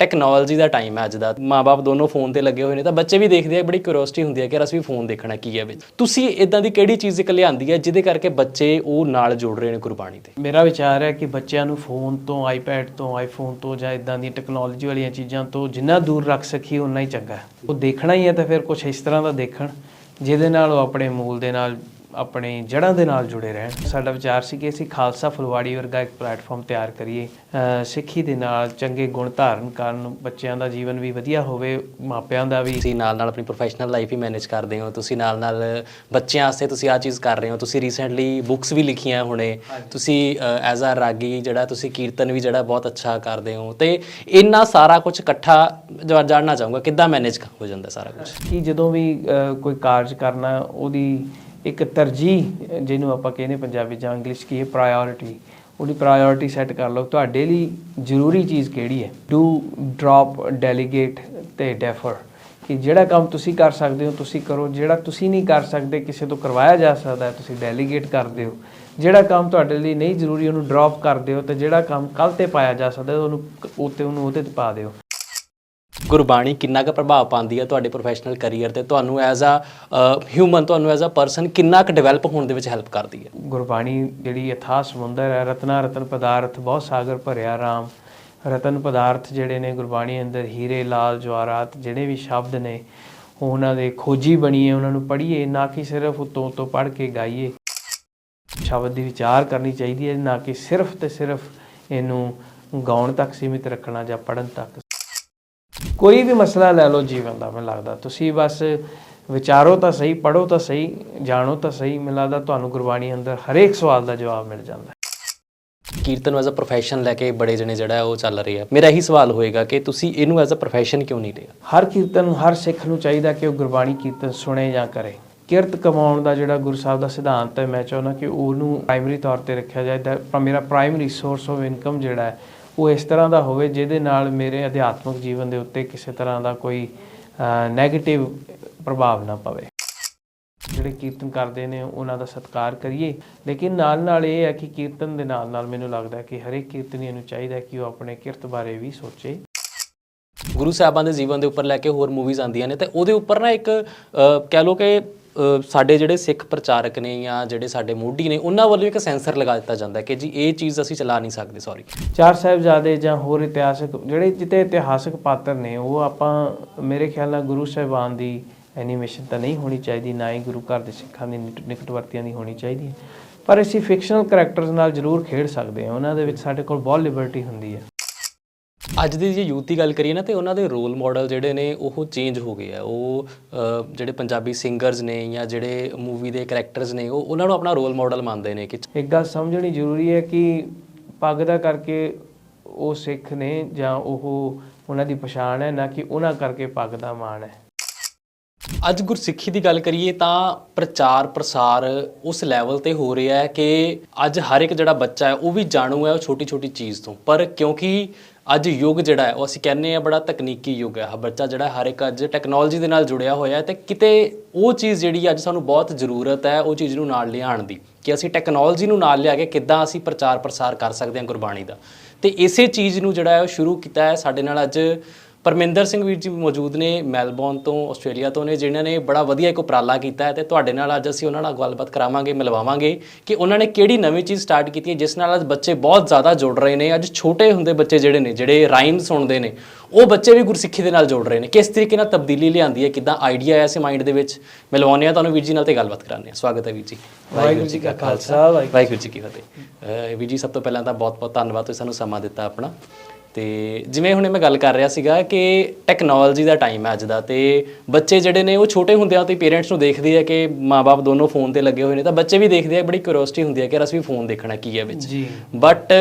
Technology ਦਾ time ਹੈ ਅੱਜ ਦਾ। ਮਾਪੇ ਦੋਨੋਂ ਫੋਨ ਤੇ ਲੱਗੇ ਹੋਏ ਨੇ ਤਾਂ ਬੱਚੇ ਵੀ ਦੇਖਦੇ ਆ, ਬੜੀ ਕਿਉਰਿਓਸਿਟੀ ਹੁੰਦੀ ਹੈ ਕਿ ਯਾਰ ਅਸੀਂ ਵੀ ਫੋਨ ਦੇਖਣਾ ਕੀ ਹੈ ਵਿੱਚ। ਤੁਸੀਂ ਇਦਾਂ ਦੀ ਕਿਹੜੀ ਚੀਜ਼ ਇੱਕ ਲਿਆਂਦੀ ਹੈ ਜਿਹਦੇ ਕਰਕੇ ਬੱਚੇ ਉਹ ਨਾਲ ਜੁੜ ਰਹੇ ਨੇ ਗੁਰਬਾਣੀ ਤੇ? ਮੇਰਾ ਵਿਚਾਰ ਹੈ ਕਿ ਬੱਚਿਆਂ ਨੂੰ ਫੋਨ ਤੋਂ ਆਈਪੈਡ ਤੋਂ ਆਈਫੋਨ ਤੋਂ ਜਾਂ ਇਦਾਂ ਦੀ ਟੈਕਨੋਲੋਜੀ ਵਾਲੀਆਂ ਚੀਜ਼ਾਂ ਤੋਂ ਜਿੰਨਾ ਦੂਰ ਰੱਖ ਸਕੀਏ ਉਨਾ ਹੀ ਚੰਗਾ ਉਹ ਦੇਖਣਾ ਹੀ ਹੈ ਤਾਂ ਫਿਰ ਕੁਝ ਇਸ ਤਰ੍ਹਾਂ ਦਾ ਦੇਖਣ, ਜਿਹਦੇ ਨਾਲ ਉਹ ਆਪਣੇ ਮੂਲ ਦੇ ਨਾਲ ਆਪਣੇ ਜੜ੍ਹਾਂ ਦੇ ਨਾਲ ਜੁੜੇ ਰਹਿਣ। ਸਾਡਾ ਵਿਚਾਰ ਸੀ ਕਿ ਅਸੀਂ ਖਾਲਸਾ ਫੁਲਵਾੜੀ ਵਰਗਾ ਇੱਕ ਪਲੇਟਫਾਰਮ ਤਿਆਰ ਕਰੀਏ। ਸਿੱਖੀ ਦੇ ਨਾਲ ਚੰਗੇ ਗੁਣ ਧਾਰਨ ਕਰਨ ਬੱਚਿਆਂ ਦਾ ਜੀਵਨ ਵੀ ਵਧੀਆ ਹੋਵੇ ਮਾਪਿਆਂ ਦਾ ਵੀ। ਤੁਸੀਂ ਨਾਲ ਨਾਲ ਆਪਣੀ ਪ੍ਰੋਫੈਸ਼ਨਲ ਲਾਈਫ ਹੀ ਮੈਨੇਜ ਕਰਦੇ ਹੋ। ਤੁਸੀਂ ਨਾਲ ਨਾਲ ਬੱਚਿਆਂ ਵਾਸਤੇ ਤੁਸੀਂ ਆ ਚੀਜ਼ ਕਰ ਰਹੇ ਹੋ। ਤੁਸੀਂ ਰੀਸੈਂਟਲੀ ਬੁੱਕਸ ਵੀ ਲਿਖੀਆਂ ਹੁਣੇ। ਤੁਸੀਂ ਐਜ਼ ਅ ਰਾਗੀ ਜਿਹੜਾ ਤੁਸੀਂ ਕੀਰਤਨ ਵੀ ਜਿਹੜਾ ਬਹੁਤ ਅੱਛਾ ਕਰਦੇ ਹੋ। ਤੇ ਇੰਨਾ ਸਾਰਾ ਕੁਝ ਇਕੱਠਾ ਜਾਣਨਾ ਚਾਹੂੰਗਾ। ਕਿੱਦਾਂ ਮੈਨੇਜ ਹੋ ਜਾਂਦਾ ਸਾਰਾ ਕੁਝ ਕਿ ਜਦੋਂ ਵੀ ਕੋਈ ਕਾਰਜ ਕਰਨਾ ਉਹਦੀ ਇੱਕ ਤਰਜੀਹ ਜਿਹਨੂੰ ਆਪਾਂ ਕਹਿੰਦੇ ਪੰਜਾਬੀ ਜਾਂ ਇੰਗਲਿਸ਼ ਕੀ ਹੈ ਪ੍ਰਾਇੋਰਟੀ ਉਹਦੀ ਪ੍ਰਾਇੋਰਟੀ ਸੈੱਟ ਕਰ ਲਓ। ਤੁਹਾਡੇ ਲਈ ਜ਼ਰੂਰੀ ਚੀਜ਼ ਕਿਹੜੀ ਹੈ? ਡੂ ਡ੍ਰੌਪ ਡੈਲੀਗੇਟ ਤੇ ਡੈਫਰ ਕਿ ਜਿਹੜਾ ਕੰਮ ਤੁਸੀਂ ਕਰ ਸਕਦੇ ਹੋ, ਤੁਸੀਂ ਕਰੋ। ਜਿਹੜਾ ਤੁਸੀਂ ਨਹੀਂ ਕਰ ਸਕਦੇ, ਕਿਸੇ ਤੋਂ ਕਰਵਾਇਆ ਜਾ ਸਕਦਾ ਤੁਸੀਂ ਡੈਲੀਗੇਟ ਕਰ ਦਿਓ ਜਿਹੜਾ ਕੰਮ ਤੁਹਾਡੇ ਲਈ ਨਹੀਂ ਜ਼ਰੂਰੀ, ਉਹਨੂੰ ਡ੍ਰੌਪ ਕਰ ਦਿਓ ਤੇ ਜਿਹੜਾ ਕੰਮ ਕੱਲ ਤੇ ਪਾਇਆ ਜਾ ਸਕਦਾ, ਉਹਨੂੰ, ਉਹ ਤੇ ਉਹਨੂੰ ਉਹਦੇ ਤੇ ਪਾ ਦਿਓ। ਗੁਰਬਾਣੀ ਕਿੰਨਾ ਕੁ ਪ੍ਰਭਾਵ ਪਾਉਂਦੀ ਹੈ ਤੁਹਾਡੇ ਪ੍ਰੋਫੈਸ਼ਨਲ ਕੈਰੀਅਰ ਤੇ? ਤੁਹਾਨੂੰ ਐਜ਼ ਅ ਹਿਊਮਨ ਤੁਹਾਨੂੰ ਐਜ਼ ਅ ਪਰਸਨ ਕਿੰਨਾ ਕੁ ਡਿਵੈਲਪ ਹੋਣ ਦੇ ਵਿੱਚ ਹੈਲਪ ਕਰਦੀ ਹੈ? ਗੁਰਬਾਣੀ ਜਿਹੜੀ ਅਥਾਹ ਸਮੁੰਦਰ ਹੈ, ਰਤਨਾ ਰਤਨ ਪਦਾਰਥ, ਬਹੁਤ ਸਾਗਰ ਭਰਿਆ ਰਾਮ। ਰਤਨ ਪਦਾਰਥ ਜਿਹੜੇ ਨੇ ਗੁਰਬਾਣੀ ਅੰਦਰ ਹੀਰੇ, ਲਾਲ ਜਵਾਹਰਾਤ ਜਿਹੜੇ ਵੀ ਸ਼ਬਦ ਨੇ, ਉਹਨਾਂ ਦੇ ਖੋਜੀ ਬਣੀਏ, ਉਹਨਾਂ ਨੂੰ ਪੜ੍ਹੀਏ, ਨਾ ਕਿ ਸਿਰਫ ਉਤੋਂ ਤੋਂ ਪੜ੍ਹ ਕੇ ਗਾਈਏ। ਸ਼ਬਦ ਦੀ ਵਿਚਾਰ ਕਰਨੀ ਚਾਹੀਦੀ ਹੈ, ਨਾ ਕਿ ਸਿਰਫ ਤੇ ਸਿਰਫ ਇਹਨੂੰ ਗਾਉਣ ਤੱਕ ਸੀਮਿਤ ਰੱਖਣਾ ਜਾਂ ਪੜ੍ਹਨ ਤੱਕ। ਕੋਈ ਵੀ ਮਸਲਾ ਲੈ ਲਓ ਜੀਵਨ ਦਾ ਮੈਨੂੰ ਲੱਗਦਾ। ਤੁਸੀਂ ਬਸ ਵਿਚਾਰੋ ਤਾਂ ਸਹੀ ਪੜੋ ਤਾਂ ਸਹੀ ਜਾਣੋ ਤਾਂ ਸਹੀ ਮੈਨੂੰ ਲੱਗਦਾ ਤੁਹਾਨੂੰ ਗੁਰਬਾਣੀ ਅੰਦਰ ਹਰੇਕ ਸਵਾਲ ਦਾ ਜਵਾਬ ਮਿਲ ਜਾਂਦਾ। ਕੀਰਤਨ ਨੂੰ ਐਜ਼ ਅ ਪ੍ਰੋਫੈਸ਼ਨ ਲੈ ਕੇ ਬੜੇ ਜਣੇ ਜਿਹੜਾ ਉਹ ਚੱਲ ਰਹੇ ਆ। ਮੇਰਾ ਇਹੀ ਸਵਾਲ ਹੋਏਗਾ ਕਿ ਤੁਸੀਂ ਇਹਨੂੰ ਐਜ਼ ਅ ਪ੍ਰੋਫੈਸ਼ਨ ਕਿਉਂ ਨਹੀਂ ਲਿਆ? ਹਰ ਕੀਰਤਨ ਹਰ ਸਿੱਖ ਨੂੰ ਚਾਹੀਦਾ ਕਿ ਉਹ ਗੁਰਬਾਣੀ ਕੀਰਤਨ ਸੁਣੇ ਜਾਂ ਕਰੇ। ਕਿਰਤ ਕਮਾਉਣ ਦਾ ਜਿਹੜਾ ਗੁਰੂ ਸਾਹਿਬ ਦਾ ਸਿਧਾਂਤ ਹੈ ਮੈਂ ਚਾਹੁੰਦਾ ਕਿ ਉਹਨੂੰ ਪ੍ਰਾਇਮਰੀ ਤੌਰ ਤੇ ਰੱਖਿਆ ਜਾਏ। ਤਾਂ ਮੇਰਾ ਪ੍ਰਾਇਮਰੀ ਸੋਰਸ ਆਫ ਇਨਕਮ ਜਿਹੜਾ ਹੈ ਉਹ ਇਸ ਤਰ੍ਹਾਂ ਦਾ ਹੋਵੇ ਜਿਹਦੇ ਨਾਲ ਮੇਰੇ ਅਧਿਆਤਮਿਕ ਜੀਵਨ ਦੇ ਉੱਤੇ ਕਿਸੇ ਤਰ੍ਹਾਂ ਦਾ ਕੋਈ ਨੈਗੇਟਿਵ ਪ੍ਰਭਾਵ ਨਾ ਪਵੇ। ਜਿਹੜੇ ਕੀਰਤਨ ਕਰਦੇ ਨੇ, ਉਹਨਾਂ ਦਾ ਸਤਿਕਾਰ ਕਰੀਏ। ਲੇਕਿਨ ਨਾਲ ਨਾਲ ਇਹ ਹੈ ਕਿ ਕੀਰਤਨ ਦੇ ਨਾਲ ਨਾਲ ਮੈਨੂੰ ਲੱਗਦਾ ਕਿ ਹਰੇਕ ਕੀਰਤਨੀਏ ਨੂੰ ਚਾਹੀਦਾ ਕਿ ਉਹ ਆਪਣੇ ਕਿਰਤ ਬਾਰੇ ਵੀ ਸੋਚੇ। ਗੁਰੂ ਸਾਹਿਬਾਨ ਦੇ ਜੀਵਨ ਦੇ ਉੱਪਰ ਲੈ ਕੇ ਹੋਰ ਮੂਵੀਜ਼ ਆਉਂਦੀਆਂ ਨੇ, ਤੇ ਉਹਦੇ ਉੱਪਰ ਨਾ ਇੱਕ ਕਹਿ ਲਓ ਕਿ ਸਾਡੇ ਜਿਹੜੇ ਸਿੱਖ ਪ੍ਰਚਾਰਕ ਨੇ ਜਾਂ ਜਿਹੜੇ ਸਾਡੇ ਮੋਢੀ ਨੇ, ਉਹਨਾਂ ਵੱਲੋਂ ਇੱਕ ਸੈਂਸਰ ਲਗਾ ਦਿੱਤਾ ਜਾਂਦਾ ਕਿ ਜੀ ਇਹ ਚੀਜ਼ ਅਸੀਂ ਚਲਾ ਨਹੀਂ ਸਕਦੇ ਸੌਰੀ ਚਾਰ ਸਾਹਿਬਜ਼ਾਦੇ ਜਾਂ ਹੋਰ ਇਤਿਹਾਸਕ, ਜਿਹੜੇ ਜਿੱਤੇ ਇਤਿਹਾਸਕ ਪਾਤਰ ਨੇ, ਉਹ ਆਪਾਂ, ਮੇਰੇ ਖਿਆਲ ਨਾਲ ਗੁਰੂ ਸਾਹਿਬਾਨ ਦੀ ਐਨੀਮੇਸ਼ਨ ਤਾਂ ਨਹੀਂ ਹੋਣੀ ਚਾਹੀਦੀ, ਨਾ ਹੀ ਗੁਰੂ ਘਰ ਦੇ ਸਿੱਖਾਂ ਦੀ ਨਿਕ- ਨਿਕਟਵਰਤੀਆਂ ਦੀ ਹੋਣੀ ਚਾਹੀਦੀ ਹੈ। ਪਰ ਅਸੀਂ ਫਿਕਸ਼ਨਲ ਕੈਰੈਕਟਰਸ ਨਾਲ ਜ਼ਰੂਰ ਖੇਡ ਸਕਦੇ ਹਾਂ, ਉਹਨਾਂ ਦੇ ਵਿੱਚ ਸਾਡੇ ਕੋਲ ਬਹੁਤ ਲਿਬਰਟੀ ਹੁੰਦੀ ਹੈ। ਅੱਜ ਦੀ ਜੇ ਯੂਥ ਦੀ ਗੱਲ ਕਰੀਏ ਨਾ ਤੇ ਉਹਨਾਂ ਦੇ ਰੋਲ ਮਾਡਲ ਜਿਹੜੇ ਨੇ ਉਹ ਚੇਂਜ ਹੋ ਗਏ ਆ। ਉਹ ਜਿਹੜੇ ਪੰਜਾਬੀ ਸਿੰਗਰਸ ਨੇ ਜਾਂ ਜਿਹੜੇ ਮੂਵੀ ਦੇ ਕੈਰੈਕਟਰਸ ਨੇ ਉਹ ਉਹਨਾਂ ਨੂੰ ਆਪਣਾ ਰੋਲ ਮਾਡਲ ਮੰਨਦੇ ਨੇ ਕਿ ਇੱਕ ਗੱਲ ਸਮਝਣੀ ਜ਼ਰੂਰੀ ਹੈ ਕਿ ਪੱਗ ਦਾ ਕਰਕੇ ਉਹ ਸਿੱਖ ਨੇ ਜਾਂ ਉਹ ਉਹਨਾਂ ਦੀ ਪਛਾਣ ਹੈ ਨਾ ਕਿ ਉਹਨਾਂ ਕਰਕੇ ਪੱਗ ਦਾ ਮਾਣ ਹੈ। ਅੱਜ ਗੁਰਸਿੱਖੀ ਦੀ ਗੱਲ ਕਰੀਏ ਤਾਂ ਪ੍ਰਚਾਰ ਪ੍ਰਸਾਰ ਉਸ ਲੈਵਲ ਤੇ ਹੋ ਰਿਹਾ ਹੈ ਕਿ ਅੱਜ ਹਰ ਇੱਕ ਜਿਹੜਾ ਬੱਚਾ ਹੈ ਉਹ ਵੀ ਜਾਣੂ ਹੈ ਉਹ ਛੋਟੀ ਛੋਟੀ ਚੀਜ਼ ਤੋਂ। ਪਰ ਕਿਉਂਕਿ ਅੱਜ ਯੁੱਗ ਜਿਹੜਾ ਹੈ, ਉਹ ਅਸੀਂ ਕਹਿੰਦੇ ਆ ਬੜਾ ਤਕਨੀਕੀ ਯੁੱਗ ਹੈ ਬੱਚਾ ਜਿਹੜਾ ਹਰ ਇੱਕ ਅੱਜ ਟੈਕਨੋਲੋਜੀ ਦੇ ਨਾਲ ਜੁੜਿਆ ਹੋਇਆ ਹੈ ਤੇ ਕਿਤੇ ਉਹ ਚੀਜ਼ ਜਿਹੜੀ ਅੱਜ ਸਾਨੂੰ ਬਹੁਤ ਜ਼ਰੂਰਤ ਹੈ, ਉਹ ਚੀਜ਼ ਨੂੰ ਨਾਲ ਲਿਆਉਣ ਦੀ ਕਿ ਅਸੀਂ ਟੈਕਨੋਲੋਜੀ ਨੂੰ ਨਾਲ ਲਿਆ ਕੇ ਕਿੱਦਾਂ ਅਸੀਂ ਪ੍ਰਚਾਰ ਪ੍ਰਸਾਰ ਕਰ ਸਕਦੇ ਹਾਂ ਗੁਰਬਾਣੀ ਦਾ। ਤੇ ਇਸੇ ਚੀਜ਼ ਨੂੰ ਜਿਹੜਾ ਹੈ, ਉਹ ਸ਼ੁਰੂ ਕੀਤਾ ਹੈ ਸਾਡੇ ਨਾਲ ਅੱਜ ਪਰਮਿੰਦਰ ਸਿੰਘ ਵੀਰ ਜੀ ਮੌਜੂਦ ਨੇ ਮੈਲਬੌਰਨ ਤੋਂ ਆਸਟ੍ਰੇਲੀਆ ਤੋਂ ਨੇ ਜਿਨ੍ਹਾਂ ਨੇ ਬੜਾ ਵਧੀਆ ਇੱਕ ਉਪਰਾਲਾ ਕੀਤਾ ਹੈ ਤੇ ਤੁਹਾਡੇ ਨਾਲ ਅੱਜ ਅਸੀਂ ਉਹਨਾਂ ਨਾਲ ਗੱਲਬਾਤ ਕਰਾਵਾਂਗੇ ਮਿਲਵਾਵਾਂਗੇ ਕਿ ਉਹਨਾਂ ਨੇ ਕਿਹੜੀ ਨਵੀਂ ਚੀਜ਼ ਸਟਾਰਟ ਕੀਤੀ ਹੈ ਜਿਸ ਨਾਲ ਅੱਜ ਬੱਚੇ ਬਹੁਤ ਜ਼ਿਆਦਾ ਜੁੜ ਰਹੇ ਨੇ ਅੱਜ ਛੋਟੇ ਹੁੰਦੇ ਬੱਚੇ ਜਿਹੜੇ ਨੇ ਜਿਹੜੇ ਰਾਈਮ ਸੁਣਦੇ ਨੇ ਉਹ ਬੱਚੇ ਵੀ ਗੁਰਸਿੱਖੀ ਦੇ ਨਾਲ ਜੁੜ ਰਹੇ ਨੇ। ਕਿਸ ਤਰੀਕੇ ਨਾਲ ਤਬਦੀਲੀ ਲਿਆਂਦੀ ਹੈ ਕਿਦਾਂ ਆਈਡੀਆ ਆਇਆ ਸੀ ਮਾਈਂਡ ਦੇ ਵਿੱਚ? ਮਿਲਵਾਉਂਦੇ ਆ ਤੁਹਾਨੂੰ ਵੀਰ ਜੀ ਨਾਲ ਤੇ ਗੱਲਬਾਤ ਕਰਾਉਂਦੇ ਆ ਸਵਾਗਤ ਹੈ ਵੀਰ ਜੀ। ਵਾਹਿਗੁਰੂ ਜੀ ਕਾ ਖਾਲਸਾ ਵਾਹਿਗੁਰੂ ਜੀ ਕੀ ਫਤਿਹ। ਵੀਰ ਜੀ ਸਭ ਤੋਂ ਪਹਿਲਾਂ ਤਾਂ ਬਹੁਤ-ਬਹੁਤ ਧੰਨਵਾਦ ਤੁਸੀਂ ਸਾਨੂੰ ਸਮਾਂ ਦਿੱਤਾ ਆਪਣਾ। ਤੇ ਜਿਵੇਂ ਹੁਣੇ ਮੈਂ ਗੱਲ ਕਰ ਰਿਹਾ ਸੀਗਾ ਕਿ ਟੈਕਨੋਲੋਜੀ ਦਾ ਟਾਈਮ ਹੈ ਅੱਜ ਦਾ ਤੇ ਬੱਚੇ ਜਿਹੜੇ ਨੇ ਉਹ ਛੋਟੇ ਹੁੰਦਿਆਂ ਤੋਂ ਪੇਰੈਂਟਸ ਨੂੰ ਦੇਖਦੇ ਆ ਕਿ ਮਾਪੇ ਦੋਨੋਂ ਫੋਨ ਤੇ ਲੱਗੇ ਹੋਏ ਨੇ ਤਾਂ ਬੱਚੇ ਵੀ ਦੇਖਦੇ ਆ ਬੜੀ ਕਿਉਰਿਓਸਿਟੀ ਹੁੰਦੀ ਹੈ ਕਿ ਅਸੀਂ ਵੀ ਫੋਨ ਦੇਖਣਾ ਕੀ ਹੈ ਵਿੱਚ। ਬਟ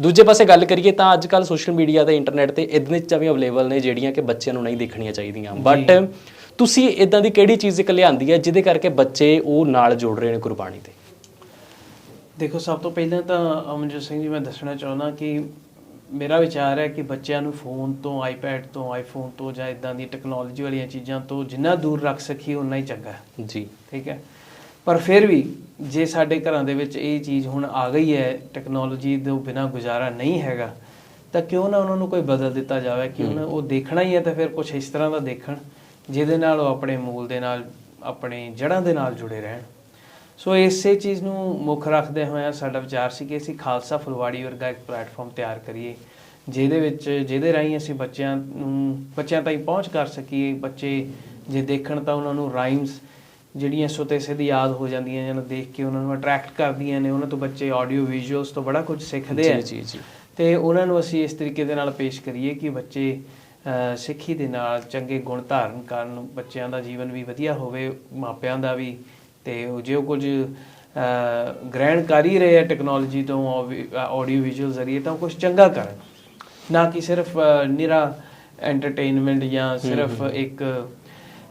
ਦੂਜੇ ਪਾਸੇ ਗੱਲ ਕਰੀਏ ਤਾਂ ਅੱਜ ਕੱਲ ਸੋਸ਼ਲ ਮੀਡੀਆ ਤੇ ਇੰਟਰਨੈਟ ਤੇ ਇਦਾਂ ਚੀਜ਼ਾਂ ਵੀ ਅਵੇਲੇਬਲ ਨੇ ਜਿਹੜੀਆਂ ਕਿ ਬੱਚਿਆਂ ਨੂੰ ਨਹੀਂ ਦੇਖਣੀਆਂ ਚਾਹੀਦੀਆਂ। ਬਟ ਤੁਸੀਂ ਇਦਾਂ ਦੀ ਕਿਹੜੀ ਚੀਜ਼ ਇੱਕ ਲਿਆਂਦੀ ਹੈ ਜਿਹਦੇ ਕਰਕੇ ਬੱਚੇ ਉਹ ਨਾਲ ਜੁੜ ਰਹੇ ਨੇ ਗੁਰਬਾਣੀ ਤੇ? ਦੇਖੋ ਸਭ ਤੋਂ ਪਹਿਲਾਂ ਤਾਂ ਅਮਨਜੋਤ ਸਿੰਘ ਜੀ ਮੈਂ ਦੱਸਣਾ ਚਾਹੁੰਦਾ ਕਿ ਮੇਰਾ ਵਿਚਾਰ ਹੈ ਕਿ ਬੱਚਿਆਂ ਨੂੰ ਫੋਨ ਤੋਂ ਆਈਪੈਡ ਤੋਂ ਆਈਫੋਨ ਤੋਂ ਜਾਂ ਇਦਾਂ ਦੀ ਟੈਕਨੋਲੋਜੀ ਵਾਲੀਆਂ ਚੀਜ਼ਾਂ ਤੋਂ ਜਿੰਨਾ ਦੂਰ ਰੱਖ ਸਕੀਏ ਉਨਾ ਹੀ ਚੰਗਾ ਜੀ। ਠੀਕ ਹੈ? ਪਰ ਫਿਰ ਵੀ ਜੇ ਸਾਡੇ ਘਰਾਂ ਦੇ ਵਿੱਚ ਇਹ ਚੀਜ਼ ਹੁਣ ਆ ਗਈ ਹੈ ਟੈਕਨੋਲੋਜੀ ਤੋਂ ਬਿਨਾ ਗੁਜ਼ਾਰਾ ਨਹੀਂ ਹੈਗਾ ਤਾਂ ਕਿਉਂ ਨਾ ਉਹਨਾਂ ਨੂੰ ਕੋਈ ਬਦਲ ਦਿੱਤਾ ਜਾਵੇ? ਕਿ ਉਹਨਾਂ ਉਹ ਦੇਖਣਾ ਹੀ ਹੈ ਤਾਂ ਫਿਰ ਕੁਝ ਇਸ ਤਰ੍ਹਾਂ ਦਾ ਦੇਖਣ ਜਿਹਦੇ ਨਾਲ ਉਹ ਆਪਣੇ ਮੂਲ ਦੇ ਨਾਲ ਆਪਣੇ ਜੜ੍ਹਾਂ ਦੇ ਨਾਲ ਜੁੜੇ ਰਹਿਣ। ਸੋ ਇਸੇ ਚੀਜ਼ ਨੂੰ ਮੁੱਖ ਰੱਖਦੇ ਹੋਇਆ ਸਾਡਾ ਵਿਚਾਰ ਸੀ ਕਿ ਅਸੀਂ ਖਾਲਸਾ ਫੁਲਵਾੜੀ ਵਰਗਾ ਇੱਕ ਪਲੇਟਫਾਰਮ ਤਿਆਰ ਕਰੀਏ ਜਿਹਦੇ ਵਿੱਚ ਜਿਹਦੇ ਰਾਹੀਂ ਅਸੀਂ ਬੱਚਿਆਂ ਨੂੰ ਬੱਚਿਆਂ ਤਾਈਂ ਪਹੁੰਚ ਕਰ ਸਕੀਏ। ਬੱਚੇ ਜੇ ਦੇਖਣ ਤਾਂ ਉਹਨਾਂ ਨੂੰ ਰਾਈਮਸ ਜਿਹੜੀਆਂ ਸੁਤੇ ਸਿੱਧ ਯਾਦ ਹੋ ਜਾਂਦੀਆਂ ਜਾਂ ਦੇਖ ਕੇ ਉਹਨਾਂ ਨੂੰ ਅਟਰੈਕਟ ਕਰਦੀਆਂ ਨੇ ਉਹਨਾਂ ਤੋਂ ਬੱਚੇ ਆਡੀਓ ਵਿਜ਼ੂਅਲਸ ਤੋਂ ਬੜਾ ਕੁਝ ਸਿੱਖਦੇ ਆ। ਜੀ ਜੀ ਜੀ। ਤੇ ਉਹਨਾਂ ਨੂੰ ਅਸੀਂ ਇਸ ਤਰੀਕੇ ਦੇ ਨਾਲ ਪੇਸ਼ ਕਰੀਏ ਕਿ ਬੱਚੇ ਸਿੱਖੀ ਦੇ ਨਾਲ ਚੰਗੇ ਗੁਣ ਧਾਰਨ ਕਰਨ ਬੱਚਿਆਂ ਦਾ ਜੀਵਨ ਵੀ ਵਧੀਆ ਹੋਵੇ ਮਾਪਿਆਂ ਦਾ ਵੀ ਤੇ ਉਹ ਜੇ ਉਹ ਕੁਝ ਗ੍ਰਹਿਣ ਕਰ ਹੀ ਰਹੇ ਆ ਟੈਕਨੋਲੋਜੀ ਤੋਂ ਆਡੀਓ ਵਿਜ਼ੂਅਲ ਜ਼ਰੀਏ ਤਾਂ ਕੁਝ ਚੰਗਾ ਕਰਨ। ਨਾ ਕਿ ਸਿਰਫ ਨਿਰਾ ਐਂਟਰਟੇਨਮੈਂਟ ਜਾਂ ਸਿਰਫ ਇੱਕ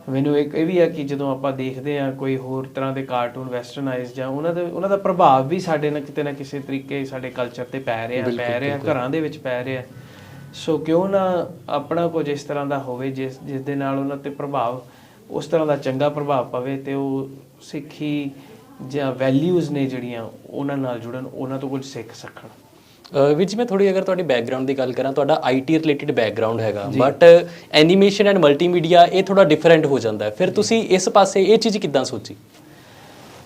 ਮੈਨੂੰ ਇੱਕ ਇਹ ਵੀ ਆ ਕਿ ਜਦੋਂ ਆਪਾਂ ਦੇਖਦੇ ਆ ਕੋਈ ਹੋਰ ਤਰ੍ਹਾਂ ਦੇ ਕਾਰਟੂਨ ਵੈਸਟਰਨਾਈਜ਼ ਜਾਂ ਉਹਨਾਂ ਦੇ ਉਹਨਾਂ ਦਾ ਪ੍ਰਭਾਵ ਵੀ ਸਾਡੇ ਨਾਲ ਕਿਤੇ ਨਾ ਕਿਸੇ ਤਰੀਕੇ ਸਾਡੇ ਕਲਚਰ ਤੇ ਪੈ ਰਿਹਾ ਪੈ ਰਿਹਾ ਘਰਾਂ ਦੇ ਵਿੱਚ ਪੈ ਰਿਹਾ। ਸੋ ਕਿਉਂ ਨਾ ਆਪਣਾ ਕੁਝ ਇਸ ਤਰ੍ਹਾਂ ਦਾ ਹੋਵੇ ਜਿਸ ਜਿਸ ਦੇ ਨਾਲ ਉਹਨਾਂ ਤੇ ਪ੍ਰਭਾਵ ਉਸ ਤਰ੍ਹਾਂ ਦਾ ਚੰਗਾ ਪ੍ਰਭਾਵ ਪਵੇ ਤੇ ਉਹ ਸਿੱਖੀ ਜਾਂ ਵੈਲਿਊਜ਼ ਨੇ ਜਿਹੜੀਆਂ ਉਹਨਾਂ ਨਾਲ ਜੁੜਨ ਉਹਨਾਂ ਤੋਂ ਕੁਝ ਸਿੱਖ ਸਕਣ। ਵੀਰ ਜੀ ਮੈਂ ਥੋੜੀ ਅਗਰ ਤੁਹਾਡੀ ਬੈਕਗ੍ਰਾਉਂਡ ਦੀ ਗੱਲ ਕਰਾਂ ਤੁਹਾਡਾ ਆਈਟੀ ਰਿਲੇਟਡ ਬੈਕਗ੍ਰਾਉਂਡ ਹੈਗਾ ਬਟ ਐਨੀਮੇਸ਼ਨ ਐਂਡ ਮਲਟੀਮੀਡੀਆ ਇਹ ਥੋੜਾ ਡਿਫਰੈਂਟ ਹੋ ਜਾਂਦਾ ਹੈ। ਫਿਰ ਤੁਸੀਂ ਇਸ ਪਾਸੇ ਇਹ ਚੀਜ਼ ਕਿੱਦਾਂ ਸੋਚੀ?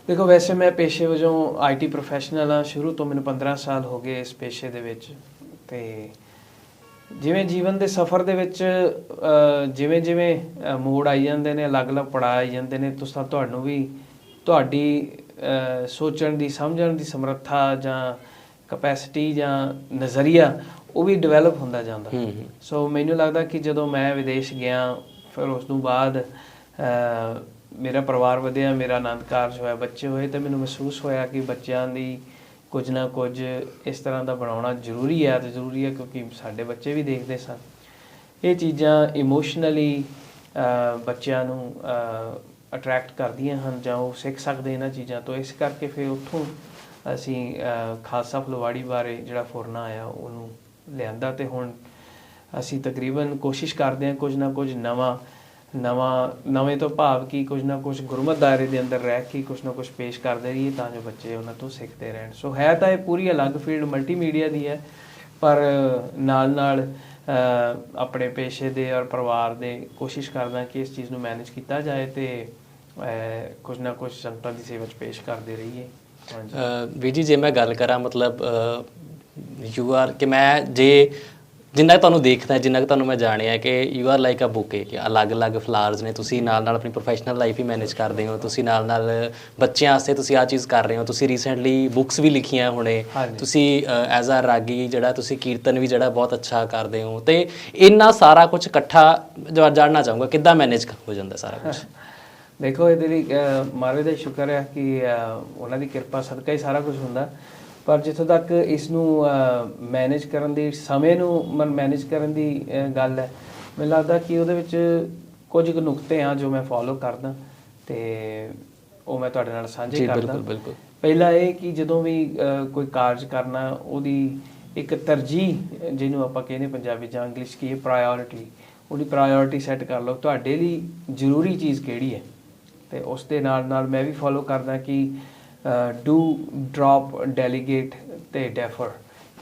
ਦੇਖੋ ਵੈਸੇ ਮੈਂ ਪੇਸ਼ੇ ਵਜੋਂ ਆਈਟੀ ਪ੍ਰੋਫੈਸ਼ਨਲ ਆ ਸ਼ੁਰੂ ਤੋਂ ਮੈਨੂੰ 15 ਸਾਲ ਹੋ ਗਏ ਇਸ ਪੇਸ਼ੇ ਦੇ ਵਿੱਚ ਤੇ ਜਿਵੇਂ ਜੀਵਨ ਦੇ ਸਫ਼ਰ ਦੇ ਵਿੱਚ ਜਿਵੇਂ ਜਿਵੇਂ ਮੋੜ ਆਈ ਜਾਂਦੇ ਨੇ ਅਲੱਗ-ਅਲੱਗ ਪੜਾਅ ਆਈ ਜਾਂਦੇ ਨੇ ਤੁਸੀਂ ਤੁਹਾਨੂੰ ਵੀ ਤੁਹਾਡੀ ਸੋਚਣ ਦੀ ਸਮਝਣ ਦੀ ਸਮਰੱਥਾ ਜਾਂ ਕਪੈਸਿਟੀ ਜਾਂ ਨਜ਼ਰੀਆ ਉਹ ਵੀ ਡਿਵੈਲਪ ਹੁੰਦਾ ਜਾਂਦਾ। ਸੋ ਮੈਨੂੰ ਲੱਗਦਾ ਕਿ ਜਦੋਂ ਮੈਂ ਵਿਦੇਸ਼ ਗਿਆ ਫਿਰ ਉਸ ਤੋਂ ਬਾਅਦ ਮੇਰਾ ਪਰਿਵਾਰ ਵਧਿਆ ਮੇਰਾ ਆਨੰਦ ਕਾਰਜ ਹੋਇਆ ਬੱਚੇ ਹੋਏ ਤਾਂ ਮੈਨੂੰ ਮਹਿਸੂਸ ਹੋਇਆ ਕਿ ਬੱਚਿਆਂ ਦੀ ਕੁਝ ਨਾ ਕੁਝ ਇਸ ਤਰ੍ਹਾਂ ਦਾ ਬਣਾਉਣਾ ਜ਼ਰੂਰੀ ਹੈ ਤੇ ਜ਼ਰੂਰੀ ਹੈ ਕਿਉਂਕਿ ਸਾਡੇ ਬੱਚੇ ਵੀ ਦੇਖਦੇ ਸਨ। ਇਹ ਚੀਜ਼ਾਂ ਇਮੋਸ਼ਨਲੀ ਬੱਚਿਆਂ ਨੂੰ ਅਟਰੈਕਟ ਕਰਦੀਆਂ ਹਨ ਜਾਂ ਉਹ ਸਿੱਖ ਸਕਦੇ ਇਹਨਾਂ ਚੀਜ਼ਾਂ ਤੋਂ। ਇਸ ਕਰਕੇ ਫਿਰ ਉੱਥੋਂ ਅਸੀਂ ਖਾਲਸਾ ਫਲਵਾੜੀ ਬਾਰੇ ਜਿਹੜਾ ਫੁਰਨਾ ਆਇਆ ਉਹਨੂੰ ਲਿਆਂਦਾ ਤੇ ਹੁਣ ਅਸੀਂ ਤਕਰੀਬਨ ਕੋਸ਼ਿਸ਼ ਕਰਦੇ ਹਾਂ ਕੁਝ ਨਾ ਕੁਝ ਨਵਾਂ ਨਵਾਂ ਨਵੇਂ ਤੋਂ ਭਾਵ ਕੀ ਕੁਝ ਨਾ ਕੁਝ ਗੁਰਮਤ ਦਾਇਰੇ ਦੇ ਅੰਦਰ ਰਹਿ ਕੇ ਕੁਝ ਨਾ ਕੁਝ ਪੇਸ਼ ਕਰਦੇ ਰਹੀਏ ਤਾਂ ਜੋ ਬੱਚੇ ਉਹਨਾਂ ਤੋਂ ਸਿੱਖਦੇ ਰਹਿਣ। ਸੋ ਹੈ ਤਾਂ ਇਹ ਪੂਰੀ ਅਲੱਗ ਫੀਲਡ ਮਲਟੀਮੀਡੀਆ ਦੀ ਹੈ ਪਰ ਨਾਲ ਨਾਲ ਆਪਣੇ ਪੇਸ਼ੇ ਦੇ ਔਰ ਪਰਿਵਾਰ ਦੇ ਕੋਸ਼ਿਸ਼ ਕਰਦਾ ਕਿ ਇਸ ਚੀਜ਼ ਨੂੰ ਮੈਨੇਜ ਕੀਤਾ ਜਾਏ ਤੇ ਅਹ, ਕੁਝ ਨਾ ਕੁਝ ਸੰਗਤਾਂ ਦੀ ਸੇਵਾ 'ਚ ਪੇਸ਼ ਕਰਦੇ ਰਹੀਏ। ਹਾਂਜੀ। ਅਹ ਵੀਰ ਜੀ ਜੇ ਮੈਂ ਗੱਲ ਕਰਾਂ ਮਤਲਬ ਯੂ ਆਰ ਕਿ ਮੈਂ ਜੇ ਜਿੰਨਾ ਕੁ ਤੁਹਾਨੂੰ ਦੇਖਦਾ ਜਿੰਨਾ ਕੁ ਤੁਹਾਨੂੰ ਮੈਂ ਜਾਣਿਆ ਕਿ you are like a bouquet ਕਿ ਅਲੱਗ-ਅਲੱਗ ਫਲਾਵਰਸ ਨੇ ਤੁਸੀਂ ਨਾਲ ਨਾਲ ਆਪਣੀ ਪ੍ਰੋਫੈਸ਼ਨਲ ਲਾਈਫ ਹੀ ਮੈਨੇਜ ਕਰਦੇ ਹੋ ਤੁਸੀਂ ਨਾਲ ਨਾਲ ਬੱਚਿਆਂ ਵਾਸਤੇ ਤੁਸੀਂ ਆ ਚੀਜ਼ ਕਰ ਰਹੇ ਹੋ ਤੁਸੀਂ ਰੀਸੈਂਟਲੀ ਬੁੱਕਸ ਵੀ ਲਿਖੀਆਂ ਹੁਣੇ। ਤੁਸੀਂ ਐਜ਼ ਅ ਰਾਗੀ ਜਿਹੜਾ ਤੁਸੀਂ ਕੀਰਤਨ ਵੀ ਜਿਹੜਾ ਬਹੁਤ ਅੱਛਾ ਕਰਦੇ ਹੋ ਤੇ ਇੰਨਾ ਸਾਰਾ ਕੁਝ ਇਕੱਠਾ ਜਾਣਨਾ ਚਾਹੂੰਗਾ ਕਿੱਦਾਂ ਮੈਨੇਜ ਹੋ ਜਾਂਦਾ ਸਾਰਾ ਕੁਝ ਦੇਖੋ ਇਹਦੇ ਲਈ ਮਹਾਰਾਜ ਦਾ ਸ਼ੁਕਰ ਹੈ ਕਿ ਉਹਨਾਂ ਦੀ ਕਿਰਪਾ ਸਦਕਾ ਹੀ ਸਾਰਾ ਕੁਝ ਹੁੰਦਾ ਪਰ ਜਿੱਥੋਂ ਤੱਕ ਇਸ ਨੂੰ ਮੈਨੇਜ ਕਰਨ ਦੀ ਸਮੇਂ ਨੂੰ ਮਨ ਮੈਨੇਜ ਕਰਨ ਦੀ ਗੱਲ ਹੈ ਮੈਨੂੰ ਲੱਗਦਾ ਕਿ ਉਹਦੇ ਵਿੱਚ ਕੁਝ ਕੁ ਨੁਕਤੇ ਆ ਜੋ ਮੈਂ ਫੋਲੋ ਕਰਦਾ ਤੇ ਉਹ ਮੈਂ ਤੁਹਾਡੇ ਨਾਲ ਸਾਂਝੇ ਕਰਦਾ। ਬਿਲਕੁਲ ਬਿਲਕੁਲ। ਪਹਿਲਾ ਇਹ ਕਿ ਜਦੋਂ ਵੀ ਕੋਈ ਕਾਰਜ ਕਰਨਾ ਉਹਦੀ ਇੱਕ ਤਰਜੀਹ ਜਿਹਨੂੰ ਆਪਾਂ ਕਹਿੰਦੇ ਪੰਜਾਬੀ ਜਾਂ ਇੰਗਲਿਸ਼ ਕੀ ਹੈ ਪ੍ਰਾਇੋਰਟੀ ਉਹਦੀ ਪ੍ਰਾਇੋਰਟੀ ਸੈੱਟ ਕਰ ਲਓ ਤੁਹਾਡੇ ਲਈ ਜ਼ਰੂਰੀ ਚੀਜ਼ ਕਿਹੜੀ ਹੈ? ਤੇ ਉਸ ਦੇ ਨਾਲ ਨਾਲ ਮੈਂ ਵੀ ਫੋਲੋ ਕਰਦਾ ਕਿ ਡੂ ਡ੍ਰੌਪ ਡੈਲੀਗੇਟ ਤੇ ਡੈਫਰ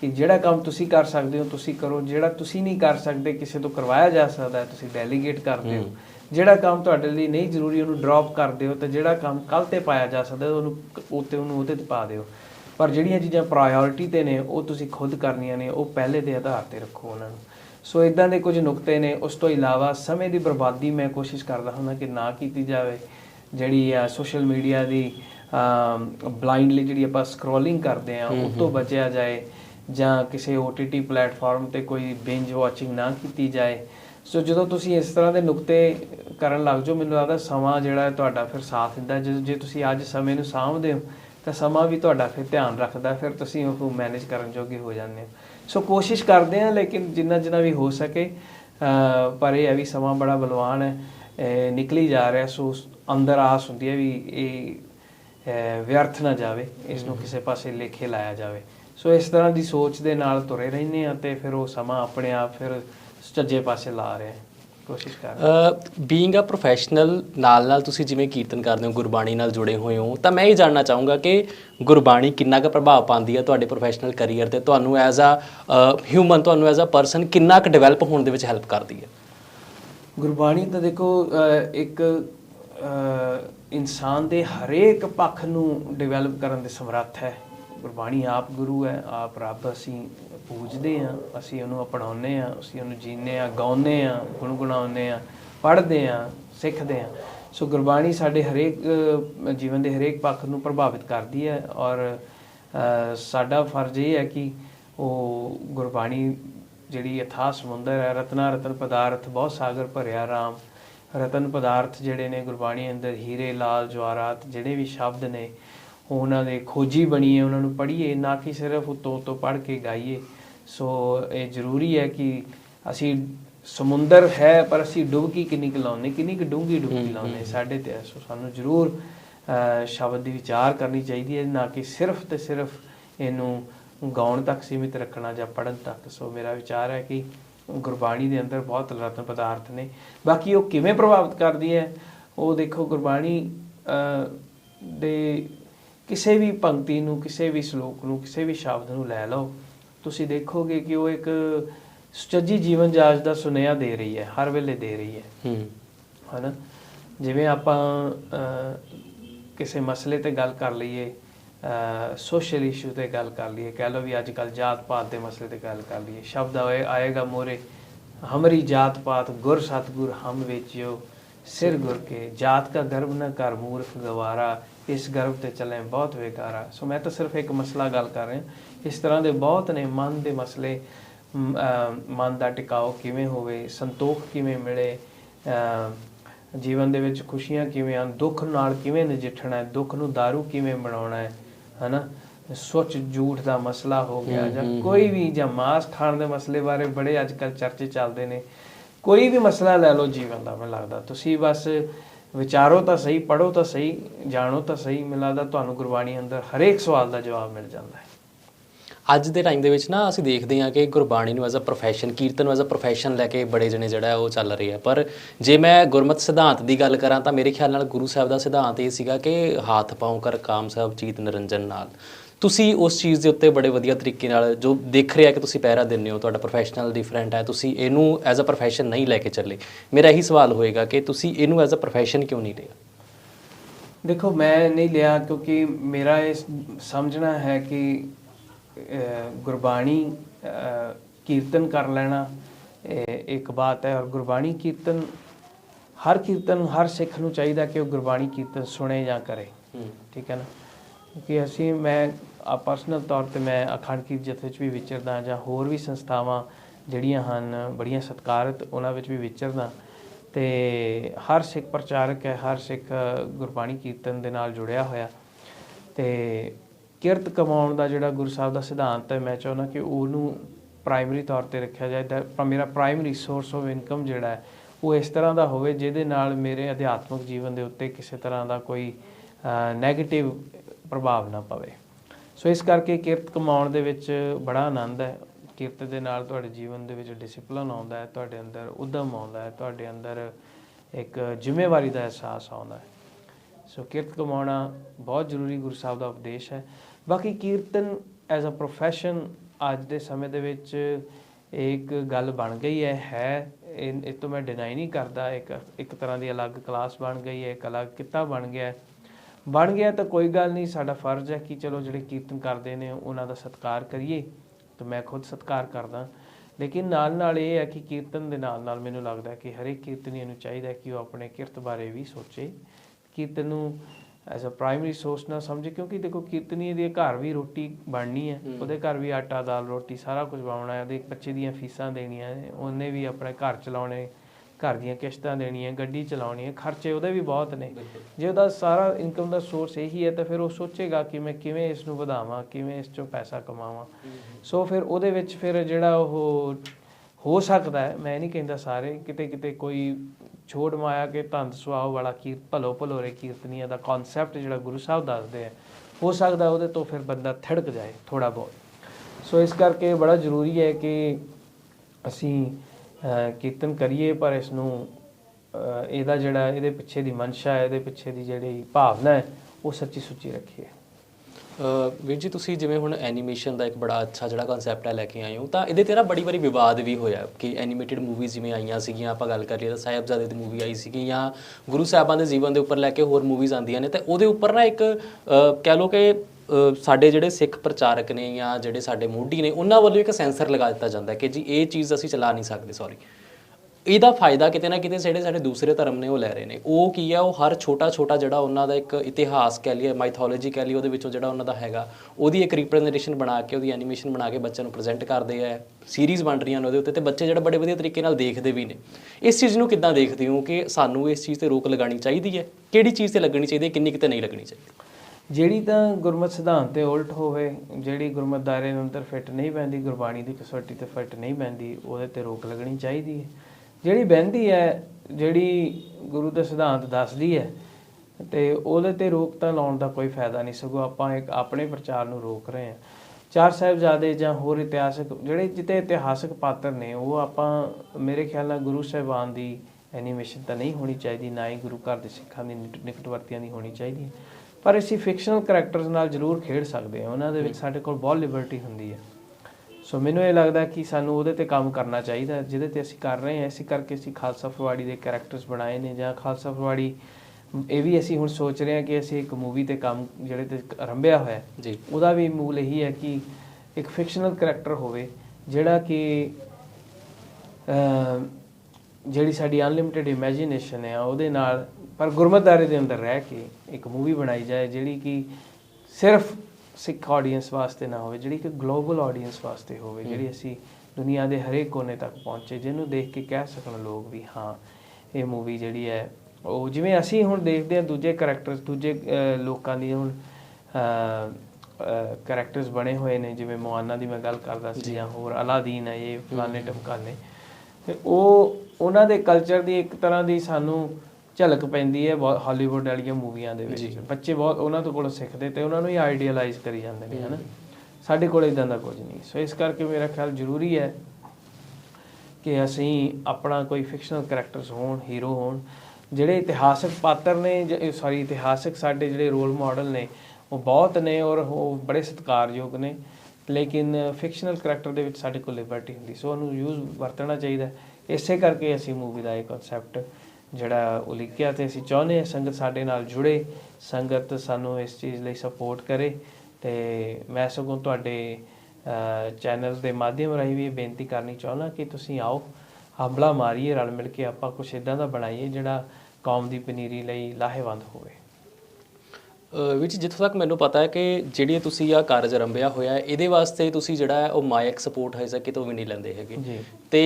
ਕਿ ਜਿਹੜਾ ਕੰਮ ਤੁਸੀਂ ਕਰ ਸਕਦੇ ਹੋ ਤੁਸੀਂ ਕਰੋ। ਜਿਹੜਾ ਤੁਸੀਂ ਨਹੀਂ ਕਰ ਸਕਦੇ ਕਿਸੇ ਤੋਂ ਕਰਵਾਇਆ ਜਾ ਸਕਦਾ ਹੈ ਤੁਸੀਂ ਡੈਲੀਗੇਟ ਕਰਦੇ ਹੋ। ਜਿਹੜਾ ਕੰਮ ਤੁਹਾਡੇ ਲਈ ਨਹੀਂ ਜ਼ਰੂਰੀ ਉਹਨੂੰ ਡ੍ਰੌਪ ਕਰ ਦਿਓ ਤੇ ਜਿਹੜਾ ਕੰਮ ਕੱਲ ਤੇ ਪਾਇਆ ਜਾ ਸਕਦਾ ਉਹਨੂੰ ਉੱਤੇ ਉਹਨੂੰ ਉਹਦੇ ਤੇ ਪਾ ਦਿਓ। ਪਰ ਜਿਹੜੀਆਂ ਚੀਜ਼ਾਂ ਪ੍ਰਾਇੋਰਟੀ ਤੇ ਨੇ ਉਹ ਤੁਸੀਂ ਖੁਦ ਕਰਨੀਆਂ ਨੇ ਉਹ ਪਹਿਲੇ ਦੇ ਆਧਾਰ ਤੇ ਰੱਖੋ ਉਹਨਾਂ ਨੂੰ। ਸੋ ਇਦਾਂ ਦੇ ਕੁਝ ਨੁਕਤੇ ਨੇ ਉਸ ਤੋਂ ਇਲਾਵਾ ਸਮੇਂ ਦੀ ਬਰਬਾਦੀ ਮੈਂ ਕੋਸ਼ਿਸ਼ ਕਰਦਾ ਹੁੰਦਾ ਕਿ ਨਾ ਕੀਤੀ ਜਾਵੇ। ਜਿਹੜੀ ਆ ਸੋਸ਼ਲ ਮੀਡੀਆ ਦੀ ਬਲਾਈਂਡਲੀ ਜਿਹੜੀ ਆਪਾਂ ਸਕਰੋਲਿੰਗ ਕਰਦੇ ਆ ਉਹ ਤੋਂ ਬਚਿਆ ਜਾਏ ਜਾਂ ਕਿਸੇ OTT ਪਲੇਟਫਾਰਮ ਤੇ ਕੋਈ ਬਿੰਜ ਵਾਚਿੰਗ ਨਾ ਕੀਤੀ ਜਾਏ। ਸੋ ਜਦੋਂ ਤੁਸੀਂ ਇਸ ਤਰ੍ਹਾਂ ਦੇ ਨੁਕਤੇ ਕਰਨ ਲੱਗ ਜਾਓ ਮੈਨੂੰ ਲੱਗਦਾ ਸਮਾਂ ਜਿਹੜਾ ਹੈ ਤੁਹਾਡਾ ਫਿਰ ਸਾਥ ਦਿੰਦਾ। ਜੇ ਤੁਸੀਂ ਅੱਜ ਸਮੇਂ ਨੂੰ ਸਾਂਭਦੇ ਹੋ ਤਾਂ ਸਮਾਂ ਵੀ ਤੁਹਾਡਾ ਫਿਰ ਧਿਆਨ ਰੱਖਦਾ ਫਿਰ ਤੁਸੀਂ ਉਹ ਮੈਨੇਜ ਕਰਨ ਜੋਗੇ ਹੋ ਜਾਂਦੇ ਹੋ। ਸੋ ਕੋਸ਼ਿਸ਼ ਕਰਦੇ ਆ ਲੇਕਿਨ ਜਿੰਨਾ ਜਿੰਨਾ ਵੀ ਹੋ ਸਕੇ ਪਰ ਇਹ ਵੀ ਸਮਾਂ ਬੜਾ ਬਲਵਾਨ ਹੈ ਨਿਕਲੀ ਜਾ ਰਿਹਾ। ਸੋ ਉਸ ਅੰਦਰ ਆਸ ਹੁੰਦੀ ਹੈ ਵੀ ਇਹ ਵਿਅਰਥ ਨਾ ਜਾਵੇ ਇਸ ਨੂੰ ਕਿਸੇ ਪਾਸੇ ਲੇਖੇ ਲਾਇਆ ਜਾਵੇ। ਸੋ ਇਸ ਤਰ੍ਹਾਂ ਦੀ ਸੋਚ ਦੇ ਨਾਲ ਤੁਰੇ ਰਹਿੰਦੇ ਆ ਤੇ ਫਿਰ ਉਹ ਸਮਾਂ ਆਪਣੇ ਆਪ ਫਿਰ ਸੱਜੇ ਪਾਸੇ ਲਾ ਰਿਹਾ ਹੈ। ਕੋਸ਼ਿਸ਼ ਕਰ ਰਹੇ ਬੀਇੰਗ ਅ ਪ੍ਰੋਫੈਸ਼ਨਲ ਨਾਲ ਨਾਲ ਤੁਸੀਂ ਜਿਵੇਂ ਕੀਰਤਨ ਕਰਦੇ ਹੋ ਗੁਰਬਾਣੀ ਨਾਲ ਜੁੜੇ ਹੋਏ ਹੋ ਤਾਂ ਮੈਂ ਇਹ ਜਾਣਨਾ ਚਾਹੂੰਗਾ ਕਿ ਗੁਰਬਾਣੀ ਕਿੰਨਾ ਕੁ ਪ੍ਰਭਾਵ ਪਾਉਂਦੀ ਹੈ ਤੁਹਾਡੇ ਪ੍ਰੋਫੈਸ਼ਨਲ ਕੈਰੀਅਰ ਤੇ? ਤੁਹਾਨੂੰ ਐਜ਼ ਅ ਹਿਊਮਨ ਤੁਹਾਨੂੰ ਐਜ਼ ਅ ਪਰਸਨ ਕਿੰਨਾ ਕੁ ਡਿਵੈਲਪ ਹੋਣ ਦੇ ਵਿੱਚ ਹੈਲਪ ਕਰਦੀ ਹੈ ਗੁਰਬਾਣੀ ਤਾਂ ਦੇਖੋ ਇੱਕ ਇਨਸਾਨ ਦੇ ਹਰੇਕ ਪੱਖ ਨੂੰ ਡਿਵੈਲਪ ਕਰਨ ਦੇ ਸਮਰੱਥ ਹੈ। ਗੁਰਬਾਣੀ ਆਪ ਗੁਰੂ ਹੈ, ਆਪ ਰੱਬ ਅਸੀਂ ਪੂਜਦੇ ਹਾਂ, ਅਸੀਂ ਉਹਨੂੰ ਅਪਣਾਉਂਦੇ ਹਾਂ, ਅਸੀਂ ਉਹਨੂੰ ਜੀਂਦੇ ਹਾਂ, ਗਾਉਂਦੇ ਹਾਂ, ਗੁਣਗੁਣਾਉਂਦੇ ਹਾਂ, ਪੜ੍ਹਦੇ ਹਾਂ, ਸਿੱਖਦੇ ਹਾਂ। ਸੋ ਗੁਰਬਾਣੀ ਸਾਡੇ ਹਰੇਕ ਜੀਵਨ ਦੇ ਹਰੇਕ ਪੱਖ ਨੂੰ ਪ੍ਰਭਾਵਿਤ ਕਰਦੀ ਹੈ ਔਰ ਸਾਡਾ ਫਰਜ਼ ਇਹ ਹੈ ਕਿ ਉਹ ਗੁਰਬਾਣੀ ਜਿਹੜੀ ਅਥਾਹ ਸਮੁੰਦਰ ਹੈ, ਰਤਨਾ ਰਤਨ ਪਦਾਰਥ, ਬਹੁਤ ਸਾਗਰ ਭਰਿਆ ਰਾਮ ਰਤਨ ਪਦਾਰਥ ਜਿਹੜੇ ਨੇ ਗੁਰਬਾਣੀ ਅੰਦਰ ਹੀਰੇ ਲਾਲ ਜਵਾਹਰਾਤ ਜਿਹੜੇ ਵੀ ਸ਼ਬਦ ਨੇ ਉਹ ਉਹਨਾਂ ਦੇ ਖੋਜੀ ਬਣੀਏ ਉਹਨਾਂ ਨੂੰ ਪੜ੍ਹੀਏ ਨਾ ਕਿ ਸਿਰਫ ਉਤੋਂ ਤੋਂ ਪੜ੍ਹ ਕੇ ਗਾਈਏ। ਸੋ ਇਹ ਜ਼ਰੂਰੀ ਹੈ ਕਿ ਅਸੀਂ ਸਮੁੰਦਰ ਹੈ ਪਰ ਅਸੀਂ ਡੁਬਕੀ ਕਿੰਨੀ ਕੁ ਲਾਉਂਦੇ ਕਿੰਨੀ ਕੁ ਡੂੰਘੀ ਡੁਬਕੀ ਲਾਉਂਦੇ ਸਾਡੇ ਤੇ। ਸੋ ਸਾਨੂੰ ਜ਼ਰੂਰ ਸ਼ਬਦ ਦੀ ਵਿਚਾਰ ਕਰਨੀ ਚਾਹੀਦੀ ਹੈ ਨਾ ਕਿ ਸਿਰਫ ਤੇ ਸਿਰਫ ਇਹਨੂੰ ਗਾਉਣ ਤੱਕ ਸੀਮਿਤ ਰੱਖਣਾ ਜਾਂ ਪੜਨ ਤੱਕ। ਸੋ ਮੇਰਾ ਵਿਚਾਰ ਹੈ ਕਿ ਗੁਰਬਾਣੀ ਦੇ ਅੰਦਰ ਬਹੁਤ ਰਤਨ ਪਦਾਰਥ ਨੇ। ਬਾਕੀ ਉਹ ਕਿਵੇਂ ਪ੍ਰਭਾਵਿਤ ਕਰਦੀ ਹੈ ਉਹ ਦੇਖੋ ਗੁਰਬਾਣੀ ਦੇ ਕਿਸੇ ਵੀ ਪੰਕਤੀ ਨੂੰ ਕਿਸੇ ਵੀ ਸ਼ਲੋਕ ਨੂੰ ਕਿਸੇ ਵੀ ਸ਼ਬਦ ਨੂੰ ਲੈ ਲਓ। ਤੁਸੀਂ ਦੇਖੋਗੇ ਕਿ ਉਹ ਇੱਕ ਸੁਚੱਜੀ ਜੀਵਨ ਜਾਚ ਦਾ ਸੁਨੇਹਾ ਦੇ ਰਹੀ ਹੈ ਹਰ ਵੇਲੇ ਦੇ ਰਹੀ ਹੈ। ਹੂੰ। ਹਨਾ? ਜਿਵੇਂ ਆਪਾਂ ਕਿਸੇ ਮਸਲੇ ਤੇ ਗੱਲ ਕਰ ਲਈਏ ਸੋਸ਼ਲ ਇਸ਼ੂ ਤੇ ਗੱਲ ਕਰ ਲਈਏ, ਕਹਿ ਲਓ ਵੀ ਅੱਜ ਕੱਲ ਜਾਤ ਪਾਤ ਦੇ ਮਸਲੇ ਤੇ ਗੱਲ ਕਰ ਲਈਏ। ਸ਼ਬਦ ਆਏ ਆਏਗਾ ਮੋਰੇ, ਹਮਰੀ ਜਾਤ ਪਾਤ ਗੁਰ ਸਤਗੁਰ ਹਮ ਵੇਚਿਓ, ਸਿਰ ਗੁਰ ਕੇ। ਜਾਤ ਕਾ ਗਰਭ ਨਾ ਕਰ ਮੂਰਖ ਗਵਾਰਾ, ਇਸ ਗਰਭ ਤੇ ਚਲੇ ਬਹੁਤ ਵੇਕਾਰਾ। ਸੋ ਮੈਂ ਤਾਂ ਸਿਰਫ ਇੱਕ ਮਸਲਾ ਗੱਲ ਕਰ ਰਿਹਾ। ਇਸ ਤਰ੍ਹਾਂ ਦੇ ਬਹੁਤ ਨੇ ਮਨ ਦੇ ਮਸਲੇ ਮਨ ਦਾ ਟਿਕਾਓ ਕਿਵੇਂ ਹੋਵੇ, ਸੰਤੋਖ ਕਿਵੇਂ ਮਿਲੇ ਜੀਵਨ ਦੇ ਵਿੱਚ ਖੁਸ਼ੀਆਂ ਕਿਵੇਂ ਆਣ ਦੁੱਖ ਨਾਲ ਕਿਵੇਂ ਨਜਿੱਠਣਾ ਹੈ, ਦੁੱਖ ਨੂੰ दारू ਕਿਵੇਂ ਬਣਾਉਣਾ ਹੈ ਹਨਾ? ਸੋਚ ਝੂਠ ਦਾ ਮਸਲਾ ਹੋ ਗਿਆ ਜਾਂ ਕੋਈ ਵੀ ਜਾਂ ਮਾਸ ਖਾਣ ਦੇ ਮਸਲੇ ਬਾਰੇ ਬੜੇ ਅੱਜ ਕੱਲ ਚਰਚੇ ਚੱਲਦੇ ਨੇ। ਕੋਈ ਵੀ ਮਸਲਾ ਲੈ ਲਓ ਜੀਵਨ ਦਾ ਮੈਨੂੰ ਲੱਗਦਾ। ਤੁਸੀਂ ਬਸ ਵਿਚਾਰੋ ਤਾਂ ਸਹੀ ਪੜੋ ਤਾਂ ਸਹੀ ਜਾਣੋ ਤਾਂ ਸਹੀ ਮੈਨੂੰ ਲੱਗਦਾ ਤੁਹਾਨੂੰ ਗੁਰਬਾਣੀ ਅੰਦਰ ਹਰੇਕ ਸਵਾਲ ਦਾ ਜਵਾਬ ਮਿਲ ਜਾਂਦਾ ਹੈ। ਅੱਜ ਦੇ ਟਾਈਮ ਦੇ ਵਿੱਚ ਨਾ ਅਸੀਂ ਦੇਖਦੇ ਹਾਂ ਕਿ ਗੁਰਬਾਣੀ ਨੂੰ ਐਜ਼ ਅ ਪ੍ਰੋਫੈਸ਼ਨ ਕੀਰਤਨ ਨੂੰ ਐਜ਼ ਅ ਪ੍ਰੋਫੈਸ਼ਨ ਲੈ ਕੇ ਬੜੇ ਜਣੇ ਜਿਹੜਾ ਉਹ ਚੱਲ ਰਹੇ ਆ। ਪਰ ਜੇ ਮੈਂ ਗੁਰਮਤ ਸਿਧਾਂਤ ਦੀ ਗੱਲ ਕਰਾਂ ਤਾਂ ਮੇਰੇ ਖਿਆਲ ਨਾਲ ਗੁਰੂ ਸਾਹਿਬ ਦਾ ਸਿਧਾਂਤ ਇਹ ਸੀਗਾ ਕਿ ਹੱਥ ਪਾਉ ਕਰ ਕਾਮ ਸਾਹਿਬ ਚੀਤ ਨਿਰੰਜਨ ਨਾਲ। ਤੁਸੀਂ ਉਸ ਚੀਜ਼ ਦੇ ਉੱਤੇ ਬੜੇ ਵਧੀਆ ਤਰੀਕੇ ਨਾਲ ਜੋ ਦੇਖ ਰਿਹਾ ਕਿ ਤੁਸੀਂ ਪਹਿਰਾ ਦਿੰਦੇ ਹੋ, ਤੁਹਾਡਾ ਪ੍ਰੋਫੈਸ਼ਨਲ ਡਿਫਰੈਂਟ ਹੈ, ਤੁਸੀਂ ਇਹਨੂੰ ਐਜ਼ ਅ ਪ੍ਰੋਫੈਸ਼ਨ ਨਹੀਂ ਲੈ ਕੇ ਚੱਲੇ। ਮੇਰਾ ਇਹੀ ਸਵਾਲ ਹੋਏਗਾ ਕਿ ਤੁਸੀਂ ਇਹਨੂੰ ਐਜ਼ ਅ ਪ੍ਰੋਫੈਸ਼ਨ ਕਿਉਂ ਨਹੀਂ ਲਿਆ? ਦੇਖੋ, ਮੈਂ ਨਹੀਂ ਲਿਆ ਕਿਉਂਕਿ ਮੇਰਾ ਇਹ ਸਮਝਣਾ ਹੈ ਕਿ ਗੁਰਬਾਣੀ ਕੀਰਤਨ ਕਰ ਲੈਣਾ ਇਹ ਇੱਕ ਬਾਤ ਹੈ। ਔਰ ਗੁਰਬਾਣੀ ਕੀਰਤਨ ਹਰ ਕੀਰਤਨ ਹਰ ਸਿੱਖ ਨੂੰ ਚਾਹੀਦਾ ਕਿ ਉਹ ਗੁਰਬਾਣੀ ਕੀਰਤਨ ਸੁਣੇ ਜਾਂ ਕਰੇ। ਠੀਕ ਹੈ ਨਾ? ਕਿਉਂਕਿ ਅਸੀਂ ਮੈਂ ਆ ਪਰਸਨਲ ਤੌਰ ਤੇ ਮੈਂ ਅਖੰਡ ਕੀਰਤ ਜਥੇ ਵਿੱਚ ਵੀ ਵਿਚਰਦਾ ਜਾਂ ਹੋਰ ਵੀ ਸੰਸਥਾਵਾਂ ਜਿਹੜੀਆਂ ਹਨ ਬੜੀਆਂ ਸਤਿਕਾਰਤ ਉਹਨਾਂ ਵਿੱਚ ਵੀ ਵਿਚਰਦਾ। ਤੇ ਹਰ ਸਿੱਖ ਪ੍ਰਚਾਰਕ ਹੈ ਹਰ ਸਿੱਖ ਗੁਰਬਾਣੀ ਕੀਰਤਨ ਦੇ ਨਾਲ ਜੁੜਿਆ ਹੋਇਆ। ਤੇ ਕਿਰਤ ਕਮਾਉਣ ਦਾ ਜਿਹੜਾ ਗੁਰੂ ਸਾਹਿਬ ਦਾ ਸਿਧਾਂਤ ਹੈ, ਮੈਂ ਚਾਹੁੰਦਾ ਕਿ ਉਹਨੂੰ ਪ੍ਰਾਇਮਰੀ ਤੌਰ ਤੇ ਰੱਖਿਆ ਜਾਏ, ਤਾਂ ਪਰ ਮੇਰਾ ਪ੍ਰਾਇਮਰੀ ਸੋਰਸ ਆਫ ਇਨਕਮ ਜਿਹੜਾ ਹੈ, ਉਹ ਇਸ ਤਰ੍ਹਾਂ ਦਾ ਹੋਵੇ ਜਿਹਦੇ ਨਾਲ ਮੇਰੇ ਅਧਿਆਤਮਿਕ ਜੀਵਨ ਦੇ ਉੱਤੇ ਕਿਸੇ ਤਰ੍ਹਾਂ ਦਾ ਕੋਈ ਨੈਗੇਟਿਵ ਪ੍ਰਭਾਵ ਨਾ ਪਵੇ। ਸੋ ਇਸ ਕਰਕੇ ਕਿਰਤ ਕਮਾਉਣ ਦੇ ਵਿੱਚ ਬੜਾ ਆਨੰਦ ਹੈ। ਕਿਰਤ ਦੇ ਨਾਲ ਤੁਹਾਡੇ ਜੀਵਨ ਦੇ ਵਿੱਚ ਡਿਸਪਲਨ ਆਉਂਦਾ ਹੈ, ਤੁਹਾਡੇ ਅੰਦਰ ਉਦਮ ਆਉਂਦਾ ਹੈ, ਤੁਹਾਡੇ ਅੰਦਰ ਇੱਕ ਜ਼ਿੰਮੇਵਾਰੀ ਦਾ ਅਹਿਸਾਸ ਆਉਂਦਾ ਹੈ। ਸੋ ਕਿਰਤ ਕਮਾਉਣਾ ਬਹੁਤ ਜ਼ਰੂਰੀ ਗੁਰੂ ਸਾਹਿਬ ਦਾ ਉਪਦੇਸ਼ ਹੈ। ਬਾਕੀ ਕੀਰਤਨ ਐਜ਼ ਅ ਪ੍ਰੋਫੈਸ਼ਨ ਅੱਜ ਦੇ ਸਮੇਂ ਦੇ ਵਿੱਚ ਇੱਕ ਗੱਲ ਬਣ ਗਈ ਹੈ ਹੈ, ਇਹ ਇਹ ਤੋਂ ਮੈਂ ਡਿਨਾਈ ਨਹੀਂ ਕਰਦਾ, ਇੱਕ ਇੱਕ ਤਰ੍ਹਾਂ ਦੀ ਅਲੱਗ ਕਲਾਸ ਬਣ ਗਈ ਹੈ, ਇੱਕ ਅਲੱਗ ਕਿੱਤਾ ਬਣ ਗਿਆ ਬਣ ਗਿਆ ਤਾਂ ਕੋਈ ਗੱਲ ਨਹੀਂ, ਸਾਡਾ ਫਰਜ਼ ਹੈ ਕਿ ਚਲੋ ਜਿਹੜੇ ਕੀਰਤਨ ਕਰਦੇ ਨੇ ਉਹਨਾਂ ਦਾ ਸਤਿਕਾਰ ਕਰੀਏ ਤੇ ਮੈਂ ਖੁਦ ਸਤਿਕਾਰ ਕਰਦਾ। ਲੇਕਿਨ ਨਾਲ ਨਾਲ ਇਹ ਹੈ ਕਿ ਕੀਰਤਨ ਦੇ ਨਾਲ ਨਾਲ ਮੈਨੂੰ ਲੱਗਦਾ ਕਿ ਹਰੇਕ ਕੀਰਤਨੀ ਨੂੰ ਚਾਹੀਦਾ ਕਿ ਉਹ ਆਪਣੇ ਕਿਰਤ ਬਾਰੇ ਵੀ ਸੋਚੇ। ਕੀਰਤਨ ਨੂੰ ਐਜ਼ ਅ ਪ੍ਰਾਇਮਰੀ ਸੋਰਸ ਨਾ ਸਮਝੇ ਕਿਉਂਕਿ ਦੇਖੋ ਕੀਰਤਨੀ ਦੇ ਘਰ ਵੀ ਰੋਟੀ ਬਣਨੀ ਹੈ ਉਹਦੇ ਘਰ ਵੀ ਆਟਾ ਦਾਲ ਰੋਟੀ ਸਾਰਾ ਕੁਝ ਬਣਾਉਣਾ ਹੈ ਉਹਦੇ ਬੱਚੇ ਦੀਆਂ ਫੀਸਾਂ ਦੇਣੀਆਂ ਨੇ ਉਹਨੇ ਵੀ ਆਪਣੇ ਘਰ ਚਲਾਉਣੇ ਘਰ ਦੀਆਂ ਕਿਸ਼ਤਾਂ ਦੇਣੀਆਂ ਗੱਡੀ ਚਲਾਉਣੀ ਹੈ ਖਰਚੇ ਉਹਦੇ ਵੀ ਬਹੁਤ ਨੇ। ਜੇ ਉਹਦਾ ਸਾਰਾ ਇਨਕਮ ਦਾ ਸੋਰਸ ਇਹੀ ਹੈ ਤਾਂ ਫਿਰ ਉਹ ਸੋਚੇਗਾ ਕਿ ਮੈਂ ਕਿਵੇਂ ਇਸ ਨੂੰ ਵਧਾਵਾਂ ਕਿਵੇਂ ਇਸ ਚੋਂ ਪੈਸਾ ਕਮਾਵਾਂ। ਸੋ ਫਿਰ ਉਹਦੇ ਵਿੱਚ ਫਿਰ ਜਿਹੜਾ ਉਹ ਹੋ ਸਕਦਾ ਹੈ ਮੈਂ ਨਹੀਂ ਕਹਿੰਦਾ ਸਾਰੇ ਕਿਤੇ ਕਿਤੇ ਕੋਈ ਛੋੜ ਮਾਇਆ ਕੇ ਧੰਦ ਸੁਆਹ ਵਾਲਾ ਕੀਰਤ, ਭਲੋ ਭਲੋਰੇ ਕੀਰਤਨੀਆਂ ਦਾ ਕਨਸੈਪਟ ਜਿਹੜਾ ਗੁਰੂ ਸਾਹਿਬ ਦੱਸਦੇ ਆ, ਹੋ ਸਕਦਾ ਉਹਦੇ ਤੋਂ ਫਿਰ ਬੰਦਾ ਥੜਕ ਜਾਏ ਥੋੜਾ ਬਹੁਤ। ਸੋ ਇਸ ਕਰਕੇ ਬੜਾ ਜ਼ਰੂਰੀ ਹੈ ਕਿ ਅਸੀਂ ਕੀਰਤਨ ਕਰੀਏ, ਪਰ ਇਸ ਨੂੰ ਇਹਦਾ ਜਿਹੜਾ ਇਹਦੇ ਪਿੱਛੇ ਦੀ ਮਨਸ਼ਾ ਹੈ, ਇਹਦੇ ਪਿੱਛੇ ਦੀ ਜਿਹੜੀ ਭਾਵਨਾ ਹੈ, ਉਹ ਸੱਚੀ ਸੁੱਚੀ ਰੱਖੀਏ। ਵੀਰ ਜੀ, ਤੁਸੀਂ ਜਿਵੇਂ ਹੁਣ ਐਨੀਮੇਸ਼ਨ ਦਾ ਇੱਕ ਬੜਾ ਅੱਛਾ ਜਿਹੜਾ ਕਨਸੈਪਟ ਹੈ ਲੈ ਕੇ ਆਏ ਹੋ, ਤਾਂ ਇਹਦੇ ਤੇ ਨਾ ਬੜੀ ਵਾਰੀ ਵਿਵਾਦ ਵੀ ਹੋਇਆ ਕਿ ਐਨੀਮੇਟਿਡ ਮੂਵੀਜ਼ ਜਿਵੇਂ ਆਈਆਂ ਸੀਗੀਆਂ, ਆਪਾਂ ਗੱਲ ਕਰ ਲਈਏ ਤਾਂ ਸਾਹਿਬਜ਼ਾਦੇ ਦੀ ਮੂਵੀ ਆਈ ਸੀਗੀ ਜਾਂ ਗੁਰੂ ਸਾਹਿਬਾਂ ਦੇ ਜੀਵਨ ਦੇ ਉੱਪਰ ਲੈ ਕੇ ਹੋਰ ਮੂਵੀਜ਼ ਆਉਂਦੀਆਂ ਨੇ, ਤਾਂ ਉਹਦੇ ਉੱਪਰ ਨਾ ਇੱਕ ਕਹਿ ਲਓ ਕਿ ਸਾਡੇ ਜਿਹੜੇ ਸਿੱਖ ਪ੍ਰਚਾਰਕ ਨੇ ਜਾਂ ਜਿਹੜੇ ਸਾਡੇ ਮੋਢੀ ਨੇ, ਉਹਨਾਂ ਵੱਲੋਂ ਇੱਕ ਸੈਂਸਰ ਲਗਾ ਦਿੱਤਾ ਜਾਂਦਾ ਕਿ ਜੀ, ਇਹ ਚੀਜ਼ ਅਸੀਂ ਚਲਾ ਨਹੀਂ ਸਕਦੇ ਸੌਰੀ ਇਹਦਾ ਫਾਇਦਾ ਕਿਤੇ ਨਾ ਕਿਤੇ ਜਿਹੜੇ ਸਾਡੇ ਦੂਸਰੇ ਧਰਮ ਨੇ ਉਹ ਲੈ ਰਹੇ ਨੇ। ਉਹ ਕੀ ਆ, ਉਹ ਹਰ ਛੋਟਾ ਛੋਟਾ ਜਿਹੜਾ ਉਹਨਾਂ ਦਾ ਇੱਕ ਇਤਿਹਾਸ ਕਹਿ ਲਈਏ ਮਾਈਥੋਲੋਜੀ ਕਹਿ ਲਈਏ, ਉਹਦੇ ਵਿੱਚੋਂ ਜਿਹੜਾ ਉਹਨਾਂ ਦਾ ਹੈਗਾ, ਉਹਦੀ ਇੱਕ ਰਿਪਰੈਜ਼ੈਂਟੇਸ਼ਨ ਬਣਾ ਕੇ, ਉਹਦੀ ਐਨੀਮੇਸ਼ਨ ਬਣਾ ਕੇ ਬੱਚਿਆਂ ਨੂੰ ਪ੍ਰੈਜ਼ੈਂਟ ਕਰਦੇ ਆ ਸੀਰੀਜ਼ ਬਣ ਰਹੀਆਂ ਨੇ ਉਹਦੇ ਉੱਤੇ ਤੇ ਬੱਚੇ ਜਿਹੜਾ ਬੜੇ ਵਧੀਆ ਤਰੀਕੇ ਨਾਲ ਦੇਖਦੇ ਵੀ ਨੇ। ਇਸ ਚੀਜ਼ ਨੂੰ ਕਿੱਦਾਂ ਦੇਖਦੇ ਹੋ ਕਿ ਸਾਨੂੰ ਇਸ ਚੀਜ਼ ਤੇ ਰੋਕ ਲਗਾਉਣੀ ਚਾਹੀਦੀ ਹੈ? ਕਿਹੜੀ ਚੀਜ਼ ਤੇ ਲੱਗਣੀ ਚਾਹੀਦੀ ਹੈ, ਕਿੰਨੀ ਕਿਤੇ ਨਹੀਂ ਲੱਗਣੀ ਚਾਹੀਦੀ? ਜਿਹੜੀ ਤਾਂ ਗੁਰਮਤ ਸਿਧਾਂਤ ਤੇ ਉਲਟ ਹੋਵੇ, ਜਿਹੜੀ ਗੁਰਮਤ ਦਾਇਰੇ ਦੇ ਅੰਦਰ ਫਿੱਟ ਨਹੀਂ ਪੈਂਦੀ, ਗੁਰਬਾਣੀ ਦੀ ਕਸੌਟੀ ਤੇ ਫਿੱਟ ਨਹੀਂ ਪੈਂਦੀ, ਉਹਦੇ ਤੇ ਰੋਕ ਲੱਗਣੀ ਚਾਹੀਦੀ ਹੈ। ਜਿਹੜੀ ਬਹਿੰਦੀ ਹੈ, ਜਿਹੜੀ ਗੁਰੂ ਦਾ ਸਿਧਾਂਤ ਦੱਸਦੀ ਹੈ, ਤੇ ਉਹਦੇ ਤੇ ਰੋਕ ਤਾਂ ਲਾਉਣ ਦਾ ਕੋਈ ਫਾਇਦਾ ਨਹੀਂ ਸਗੋਂ ਆਪਾਂ ਇੱਕ ਆਪਣੇ ਪ੍ਰਚਾਰ ਨੂੰ ਰੋਕ ਰਹੇ ਹਾਂ ਚਾਰ ਸਾਹਿਬਜ਼ਾਦੇ ਜਾਂ ਹੋਰ ਇਤਿਹਾਸਕ, ਜਿਹੜੇ ਜਿੱਤੇ ਇਤਿਹਾਸਕ ਪਾਤਰ ਨੇ, ਉਹ ਆਪਾਂ ਮੇਰੇ ਖਿਆਲ ਨਾਲ ਗੁਰੂ ਸਾਹਿਬਾਨ ਦੀ ਐਨੀਮੇਸ਼ਨ ਤਾਂ ਨਹੀਂ ਹੋਣੀ ਚਾਹੀਦੀ, ਨਾ ਹੀ ਗੁਰੂ ਘਰ ਦੇ ਸਿੱਖਾਂ ਦੀ ਨਿਕਟ- ਨਿਕਟਵਰਤੀਆਂ ਦੀ ਹੋਣੀ ਚਾਹੀਦੀ ਹੈ। ਪਰ ਅਸੀਂ ਫਿਕਸ਼ਨਲ ਕੈਰੈਕਟਰਸ ਨਾਲ ਜ਼ਰੂਰ ਖੇਡ ਸਕਦੇ ਹਾਂ, ਉਹਨਾਂ ਦੇ ਵਿੱਚ ਸਾਡੇ ਕੋਲ ਬਹੁਤ ਲਿਬਰਟੀ ਹੁੰਦੀ ਹੈ ਸੋ ਮੈਨੂੰ ਇਹ ਲੱਗਦਾ ਕਿ ਸਾਨੂੰ ਉਹਦੇ ਤੇ ਕੰਮ ਕਰਨਾ ਚਾਹੀਦਾ ਜਿਹਦੇ ਤੇ ਅਸੀਂ ਕਰ ਰਹੇ ਹਾਂ। ਇਸੇ ਕਰਕੇ ਅਸੀਂ ਖਾਲਸਾ ਫਰਵਾੜੀ ਦੇ ਕੈਰੈਕਟਰਸ ਬਣਾਏ ਨੇ ਜਾਂ ਖਾਲਸਾ ਫਰਵਾੜੀ ਇਹ ਵੀ ਅਸੀਂ ਹੁਣ ਸੋਚ ਰਹੇ ਹਾਂ ਕਿ ਅਸੀਂ ਇੱਕ ਮੂਵੀ ਤੇ ਕੰਮ ਜਿਹੜੇ ਤੇ ਆਰੰਭਿਆ ਹੋਇਆ ਜੀ। ਉਹਦਾ ਵੀ ਮੂਲ ਇਹੀ ਹੈ ਕਿ ਇੱਕ ਫਿਕਸ਼ਨਲ ਕੈਰੈਕਟਰ ਹੋਵੇ ਜਿਹੜਾ ਕਿ ਜਿਹੜੀ ਸਾਡੀ ਅਨਲਿਮਿਟਿਡ ਇਮੇਜਿਨੇਸ਼ਨ ਹੈ ਉਹਦੇ ਨਾਲ ਪਰ ਗੁਰਮਤਦਾਰੇ ਦੇ ਅੰਦਰ ਰਹਿ ਕੇ ਇੱਕ ਮੂਵੀ ਬਣਾਈ ਜਾਏ ਜਿਹੜੀ ਕਿ ਸਿਰਫ ਸਿੱਖ ਆਡੀਅנס ਵਾਸਤੇ ਨਾ ਹੋਵੇ ਜਿਹੜੀ ਕਿ ਗਲੋਬਲ ਆਡੀਅנס ਵਾਸਤੇ ਹੋਵੇ ਜਿਹੜੀ ਅਸੀਂ ਦੁਨੀਆ ਦੇ ਹਰੇਕ ਕੋਨੇ ਤੱਕ ਪਹੁੰਚੇ ਜਿਹਨੂੰ ਦੇਖ ਕੇ ਕਹਿ ਸਕਣ ਲੋਕ ਵੀ ਹਾਂ ਇਹ ਮੂਵੀ ਜਿਹੜੀ ਹੈ ਉਹ ਜਿਵੇਂ ਅਸੀਂ ਹੁਣ ਦੇਖਦੇ ਹਾਂ ਦੂਜੇ ਕੈਰੈਕਟਰਸ ਦੂਜੇ ਲੋਕਾਂ ਦੀ ਹੁਣ ਕੈਰੈਕਟਰਸ ਬਣੇ ਹੋਏ ਨੇ ਜਿਵੇਂ ਮੋਆਨਾ ਦੀ ਮੈਂ ਗੱਲ ਕਰਦਾ ਸੀ ਜਾਂ। ਹੋਰ ਅਲਾਦੀਨ ਹੈ ਇਹ ਫਲਾਨੇ ਟਮਕਾਨੇ। ਤੇ ਉਹ ਉਹਨਾਂ ਦੇ ਕਲਚਰ ਦੀ ਇੱਕ ਤਰ੍ਹਾਂ ਦੀ ਸਾਨੂੰ ਝਲਕ ਪੈਂਦੀ ਹੈ ਹਾਲੀਵੁੱਡ ਵਾਲੀਆਂ ਮੂਵੀਆਂ ਦੇ ਵਿੱਚ। ਬੱਚੇ ਬਹੁਤ ਉਹਨਾਂ ਤੋਂ ਕੋਲੋਂ ਸਿੱਖਦੇ ਤੇ ਉਹਨਾਂ ਨੂੰ ਹੀ ਆਈਡੀਅਲਾਈਜ਼ ਕਰੀ ਜਾਂਦੇ ਨੇ ਹਨਾ? ਸਾਡੇ ਕੋਲ ਇਦਾਂ ਦਾ ਕੁਝ ਨਹੀਂ। ਸੋ ਇਸ ਕਰਕੇ ਮੇਰਾ ਖਿਆਲ ਜ਼ਰੂਰੀ ਹੈ ਕਿ ਅਸੀਂ ਆਪਣਾ ਕੋਈ ਫਿਕਸ਼ਨਲ ਕੈਰੈਕਟਰਸ ਹੋਣ ਹੀਰੋ ਹੋਣ ਜਿਹੜੇ ਇਤਿਹਾਸਕ ਪਾਤਰ ਨੇ ਸੌਰੀ ਇਤਿਹਾਸਕ ਸਾਡੇ ਜਿਹੜੇ ਰੋਲ ਮਾਡਲ ਨੇ ਉਹ ਬਹੁਤ ਨੇ ਔਰ ਉਹ ਬੜੇ ਸਤਿਕਾਰਯੋਗ ਨੇ। ਲੇਕਿਨ ਫਿਕਸ਼ਨਲ ਕੈਰੈਕਟਰ ਦੇ ਵਿੱਚ ਸਾਡੇ ਕੋਲ ਲਿਬਰਟੀ ਹੁੰਦੀ ਸੋ ਉਹਨੂੰ ਯੂਜ਼ ਵਰਤਣਾ ਚਾਹੀਦਾ। ਇਸੇ ਕਰਕੇ ਅਸੀਂ ਮੂਵੀ ਦਾ ਇਹ ਕਨਸੈਪਟ ਜਿਹੜਾ ਉਲੀਕਿਆ ਤੇ ਅਸੀਂ ਚਾਹੁੰਦੇ ਹਾਂ ਸੰਗਤ ਸਾਡੇ ਨਾਲ ਜੁੜੇ ਸੰਗਤ ਸਾਨੂੰ ਇਸ ਚੀਜ਼ ਲਈ ਸਪੋਰਟ ਕਰੇ ਤੇ ਮੈਂ ਸਗੋਂ ਤੁਹਾਡੇ ਚੈਨਲ ਦੇ ਮਾਧਿਅਮ ਰਾਹੀਂ ਵੀ ਬੇਨਤੀ ਕਰਨੀ ਚਾਹੁੰਦਾ ਕਿ ਤੁਸੀਂ ਆਓ ਹੰਬਲਾ ਮਾਰੀਏ ਰਲ ਮਿਲ ਕੇ ਆਪਾਂ ਕੁਝ ਇਦਾਂ ਦਾ ਬਣਾਈਏ ਜਿਹੜਾ ਕੌਮ ਦੀ ਪਨੀਰੀ ਲਈ ਲਾਹੇਵੰਦ ਹੋਵੇ। ਵਿੱਚ ਜਿੱਥੋਂ ਤੱਕ ਮੈਨੂੰ ਪਤਾ ਹੈ ਕਿ ਜਿਹੜੀ ਤੁਸੀਂ ਆ ਕਾਰਜ ਆਰੰਭਿਆ ਹੋਇਆ ਹੈ ਇਹਦੇ ਵਾਸਤੇ ਤੁਸੀਂ ਜਿਹੜਾ ਹੈ ਉਹ ਮਾਇਕ ਸਪੋਰਟ ਹੈ ਸਕੇ ਤੋਂ ਵੀ ਨਹੀਂ ਲੈਂਦੇ ਹੈਗੇ। ਤੇ